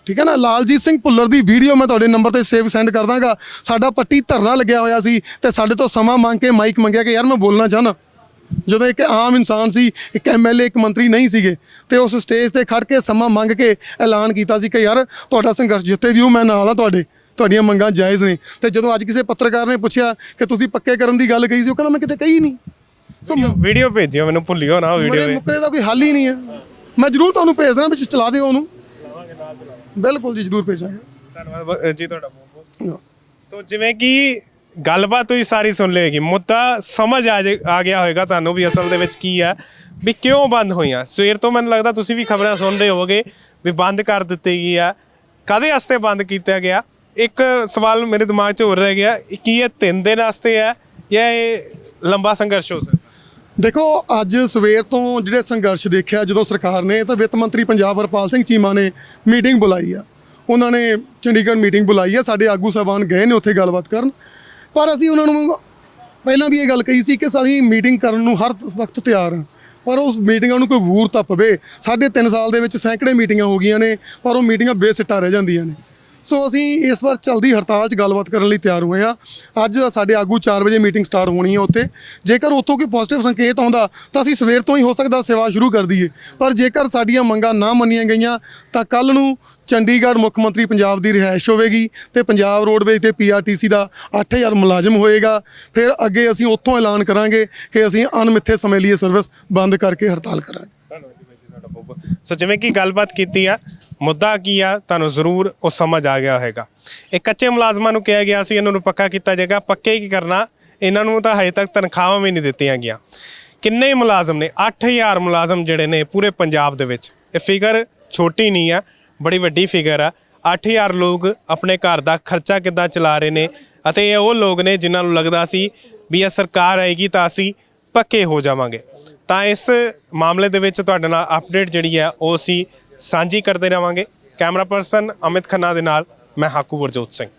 ਠੀਕ ਹੈ ਨਾ? ਲਾਲਜੀਤ ਸਿੰਘ ਭੁੱਲਰ ਦੀ ਵੀਡੀਓ ਮੈਂ ਤੁਹਾਡੇ ਨੰਬਰ ਤੇ ਸੇਵ ਸੈਂਡ ਕਰ ਦਾਂਗਾ। ਸਾਡਾ ਪੱਟੀ ਧਰਨਾ ਲੱਗਿਆ ਹੋਇਆ ਸੀ ਤੇ ਸਾਡੇ ਤੋਂ ਸਮਾਂ ਮੰਗ ਕੇ ਮਾਈਕ ਮੰਗਿਆ ਕਿ ਯਾਰ ਮੈਂ ਬੋਲਣਾ ਚਾਹਨਾ ਜਦੋਂ ਇੱਕ ਆਮ ਇਨਸਾਨ ਸੀ ਇੱਕ ਐਮਐਲਏ ਇੱਕ ਮੰਤਰੀ ਨਹੀਂ ਸੀਗੇ ਤੇ ਉਸ ਸਟੇਜ ਤੇ ਖੜ ਕੇ ਸਮਾਂ ਮੰਗ ਕੇ ਐਲਾਨ ਕੀਤਾ ਸੀ ਕਿ ਯਾਰ ਤੁਹਾਡਾ ਸੰਘਰਸ਼ ਜਿੱਤੇ ਵੀ ਹੋ ਮੈਂ ਨਾਲ ਆ ਤੁਹਾਡੇ। ਤੁਹਾਡੀਆਂ ਮੰਗਾਂ ਜਾਇਜ਼ ਨੇ। ਤੇ ਜਦੋਂ ਅੱਜ ਕਿਸੇ ਪੱਤਰਕਾਰ ਨੇ ਪੁੱਛਿਆ ਕਿ ਤੁਸੀਂ ਪੱਕੇ ਕਰਨ ਦੀ ਗੱਲ ਕਹੀ ਸੀ ਉਹ ਕਹਿੰਦਾ ਮੈਂ ਕਿਤੇ ਕਹੀ ਨਹੀਂ। ਸੋ ਵੀਡੀਓ ਭੇਜਿਓ ਮੈਨੂੰ ਭੁੱਲਿਓ ਨਾ ਮਰੇ ਵੀਡੀਓ ਮੁੱਕਰੇ ਦਾ ਕੋਈ ਹੱਲ ਹੀ ਨਹੀਂ ਹੈ। ਮੈਂ ਜ਼ਰੂਰ ਤੁਹਾਨੂੰ ਭੇਜ ਦੇਣਾ ਵਿੱਚ ਚਲਾ ਦਿਓ ਉਹਨੂੰ। ਬਿਲਕੁਲ ਜੀ ਜ਼ਰੂਰ ਭੇਜਾਂਗੇ। ਧੰਨਵਾਦ ਜੀ ਤੁਹਾਡਾ ਬਹੁਤ ਬਹੁਤ। ਸੋ ਜਿਵੇਂ ਕਿ ਗੱਲਬਾਤ ਤੁਸੀਂ ਸਾਰੀ ਸੁਣ ਲਏਗੀ ਮੁੱਦਾ ਸਮਝ ਆ ਜੇ- ਆ ਗਿਆ ਹੋਵੇਗਾ ਤੁਹਾਨੂੰ ਵੀ ਅਸਲ ਦੇ ਵਿੱਚ ਕੀ ਹੈ ਵੀ ਕਿਉਂ ਬੰਦ ਹੋਈਆਂ। ਸਵੇਰ ਤੋਂ ਮੈਨੂੰ ਲੱਗਦਾ ਤੁਸੀਂ ਵੀ ਖਬਰਾਂ ਸੁਣ ਰਹੇ ਹੋਵੋਗੇ ਵੀ ਬੰਦ ਕਰ ਦਿੱਤੀ ਗਈ ਆ ਕਦੇ ਵਾਸਤੇ ਬੰਦ ਕੀਤਾ ਗਿਆ? ਇੱਕ ਸਵਾਲ ਮੇਰੇ ਦਿਮਾਗ 'ਚ ਹੋਰ ਰਹਿ ਗਿਆ ਕੀ ਇਹ ਤਿੰਨ ਦਿਨ ਵਾਸਤੇ ਹੈ ਜਾਂ ਇਹ ਲੰਬਾ ਸੰਘਰਸ਼ ਹੋ ਸਕਦਾ? ਦੇਖੋ, ਅੱਜ ਸਵੇਰ ਤੋਂ ਜਿਹੜੇ ਸੰਘਰਸ਼ ਦੇਖਿਆ, ਜਦੋਂ ਸਰਕਾਰ ਨੇ, ਤਾਂ ਵਿੱਤ ਮੰਤਰੀ ਪੰਜਾਬ ਹਰਪਾਲ ਸਿੰਘ ਚੀਮਾ ਨੇ ਮੀਟਿੰਗ ਬੁਲਾਈ ਆ। ਉਹਨਾਂ ਨੇ ਚੰਡੀਗੜ੍ਹ ਮੀਟਿੰਗ ਬੁਲਾਈ ਆ, ਸਾਡੇ ਆਗੂ ਸਾਹਿਬਾਨ ਗਏ ਨੇ ਉੱਥੇ ਗੱਲਬਾਤ ਕਰਨ। ਪਰ ਅਸੀਂ ਉਹਨਾਂ ਨੂੰ ਪਹਿਲਾਂ ਵੀ ਇਹ ਗੱਲ ਕਹੀ ਸੀ ਕਿ ਅਸੀਂ ਮੀਟਿੰਗ ਕਰਨ ਨੂੰ ਹਰ ਵਕਤ ਤਿਆਰ ਹਾਂ ਪਰ ਉਸ ਮੀਟਿੰਗਾਂ ਨੂੰ ਕੋਈ ਵੂਰਤਾ ਪਵੇ ਸਾਡੇ ਤਿੰਨ ਸਾਲ ਦੇ ਵਿੱਚ ਸੈਂਕੜੇ ਮੀਟਿੰਗਾਂ ਹੋ ਗਈਆਂ ਨੇ, ਪਰ ਉਹ ਮੀਟਿੰਗਾਂ ਬੇਸਿੱਟਾ ਰਹਿ ਜਾਂਦੀਆਂ ਨੇ। ਸੋ ਅਸੀਂ ਇਸ ਵਾਰ ਚਲਦੀ ਹੜਤਾਲ 'ਚ ਗੱਲਬਾਤ ਕਰਨ ਲਈ ਤਿਆਰ ਹੋਏ ਆ ਅੱਜ ਸਾਡੇ ਆਗੂ 4 ਵਜੇ ਮੀਟਿੰਗ ਸਟਾਰਟ ਹੋਣੀ ਹੈ ਉੱਥੇ। ਜੇਕਰ ਉੱਥੋਂ ਕੋਈ ਪੋਜ਼ਿਟਿਵ ਸੰਕੇਤ ਆਉਂਦਾ, ਤਾਂ ਅਸੀਂ ਸਵੇਰ ਤੋਂ ਹੀ ਹੋ ਸਕਦਾ ਸੇਵਾ ਸ਼ੁਰੂ ਕਰ ਦਈਏ। ਪਰ ਜੇਕਰ ਸਾਡੀਆਂ ਮੰਗਾਂ ਨਾ ਮੰਨੀਆਂ ਗਈਆਂ, ਤਾਂ ਕੱਲ ਨੂੰ ਚੰਡੀਗੜ੍ਹ ਮੁੱਖ ਮੰਤਰੀ ਪੰਜਾਬ ਦੀ ਰਿਹਾਇਸ਼ ਹੋਵੇਗੀ ਤੇ ਪੰਜਾਬ ਰੋਡਵੇਜ਼ ਤੇ ਪੀਆਰਟੀਸੀ ਦਾ 8000 ਮੁਲਾਜ਼ਮ ਹੋਏਗਾ। ਫਿਰ ਅੱਗੇ ਅਸੀਂ ਉੱਥੋਂ ਐਲਾਨ ਕਰਾਂਗੇ ਕਿ ਅਸੀਂ ਅਣਮਿੱਥੇ ਸਮੇਂ ਲਈ ਸਰਵਿਸ ਬੰਦ ਕਰਕੇ ਹੜਤਾਲ ਕਰਾਂਗੇ। ਧੰਨਵਾਦ ਜੀ ਤੁਹਾਡਾ ਬਹੁਤ। ਸੋ ਜਿਵੇਂ ਕਿ ਗੱਲਬਾਤ ਕੀਤੀ ਆ ਮੁੱਦਾ ਕੀ ਆ? ਤੁਹਾਨੂੰ ਜ਼ਰੂਰ ਉਹ ਸਮਝ ਆ ਗਿਆ ਹੋਵੇਗਾ। ਇਹ ਕੱਚੇ ਮੁਲਾਜ਼ਮਾਂ ਨੂੰ ਕਿਹਾ ਗਿਆ ਸੀ, ਇਹਨਾਂ ਨੂੰ ਪੱਕਾ ਕੀਤਾ ਜਾਏਗਾ। ਪੱਕੇ ਕੀ ਕਰਨਾ? ਇਹਨਾਂ ਨੂੰ ਤਾਂ ਹਜੇ ਤੱਕ ਤਨਖਾਹਾਂ ਵੀ ਨਹੀਂ ਦਿੱਤੀਆਂ ਗਈਆਂ। ਕਿੰਨੇ ਮੁਲਾਜ਼ਮ ਨੇ? 8000 ਮੁਲਾਜ਼ਮ ਜਿਹੜੇ ਨੇ ਪੂਰੇ ਪੰਜਾਬ ਦੇ ਵਿੱਚ। ਇਹ ਫਿਗਰ ਛੋਟੀ ਨਹੀਂ ਆ, ਬੜੀ ਵੱਡੀ ਫਿਗਰ ਆ। 8000 ਲੋਕ ਆਪਣੇ ਘਰ ਦਾ ਖਰਚਾ ਕਿੱਦਾਂ ਚਲਾ ਰਹੇ ਨੇ? ਅਤੇ ਇਹ ਉਹ ਲੋਕ ਨੇ ਜਿਨ੍ਹਾਂ ਨੂੰ ਲੱਗਦਾ ਸੀ ਵੀ ਇਹ ਸਰਕਾਰ ਆਏਗੀ ਤਾਂ ਅਸੀਂ ਪੱਕੇ ਹੋ ਜਾਵਾਂਗੇ। ਤਾਂ ਇਸ ਮਾਮਲੇ ਦੇ ਵਿੱਚ ਤੁਹਾਡੇ ਨਾਲ ਅਪਡੇਟ ਜਿਹੜੀ ਹੈ ਉਹ ਅਸੀਂ ਸਾਂਝੀ ਕਰਦੇ ਰਵਾਂਗੇ। ਕੈਮਰਾ ਪਰਸਨ ਅਮਿਤ ਖੰਨਾ ਦੇ ਨਾਲ ਮੈਂ ਹਾਕੂ ਵਰਜੋਤ ਸਿੰਘ।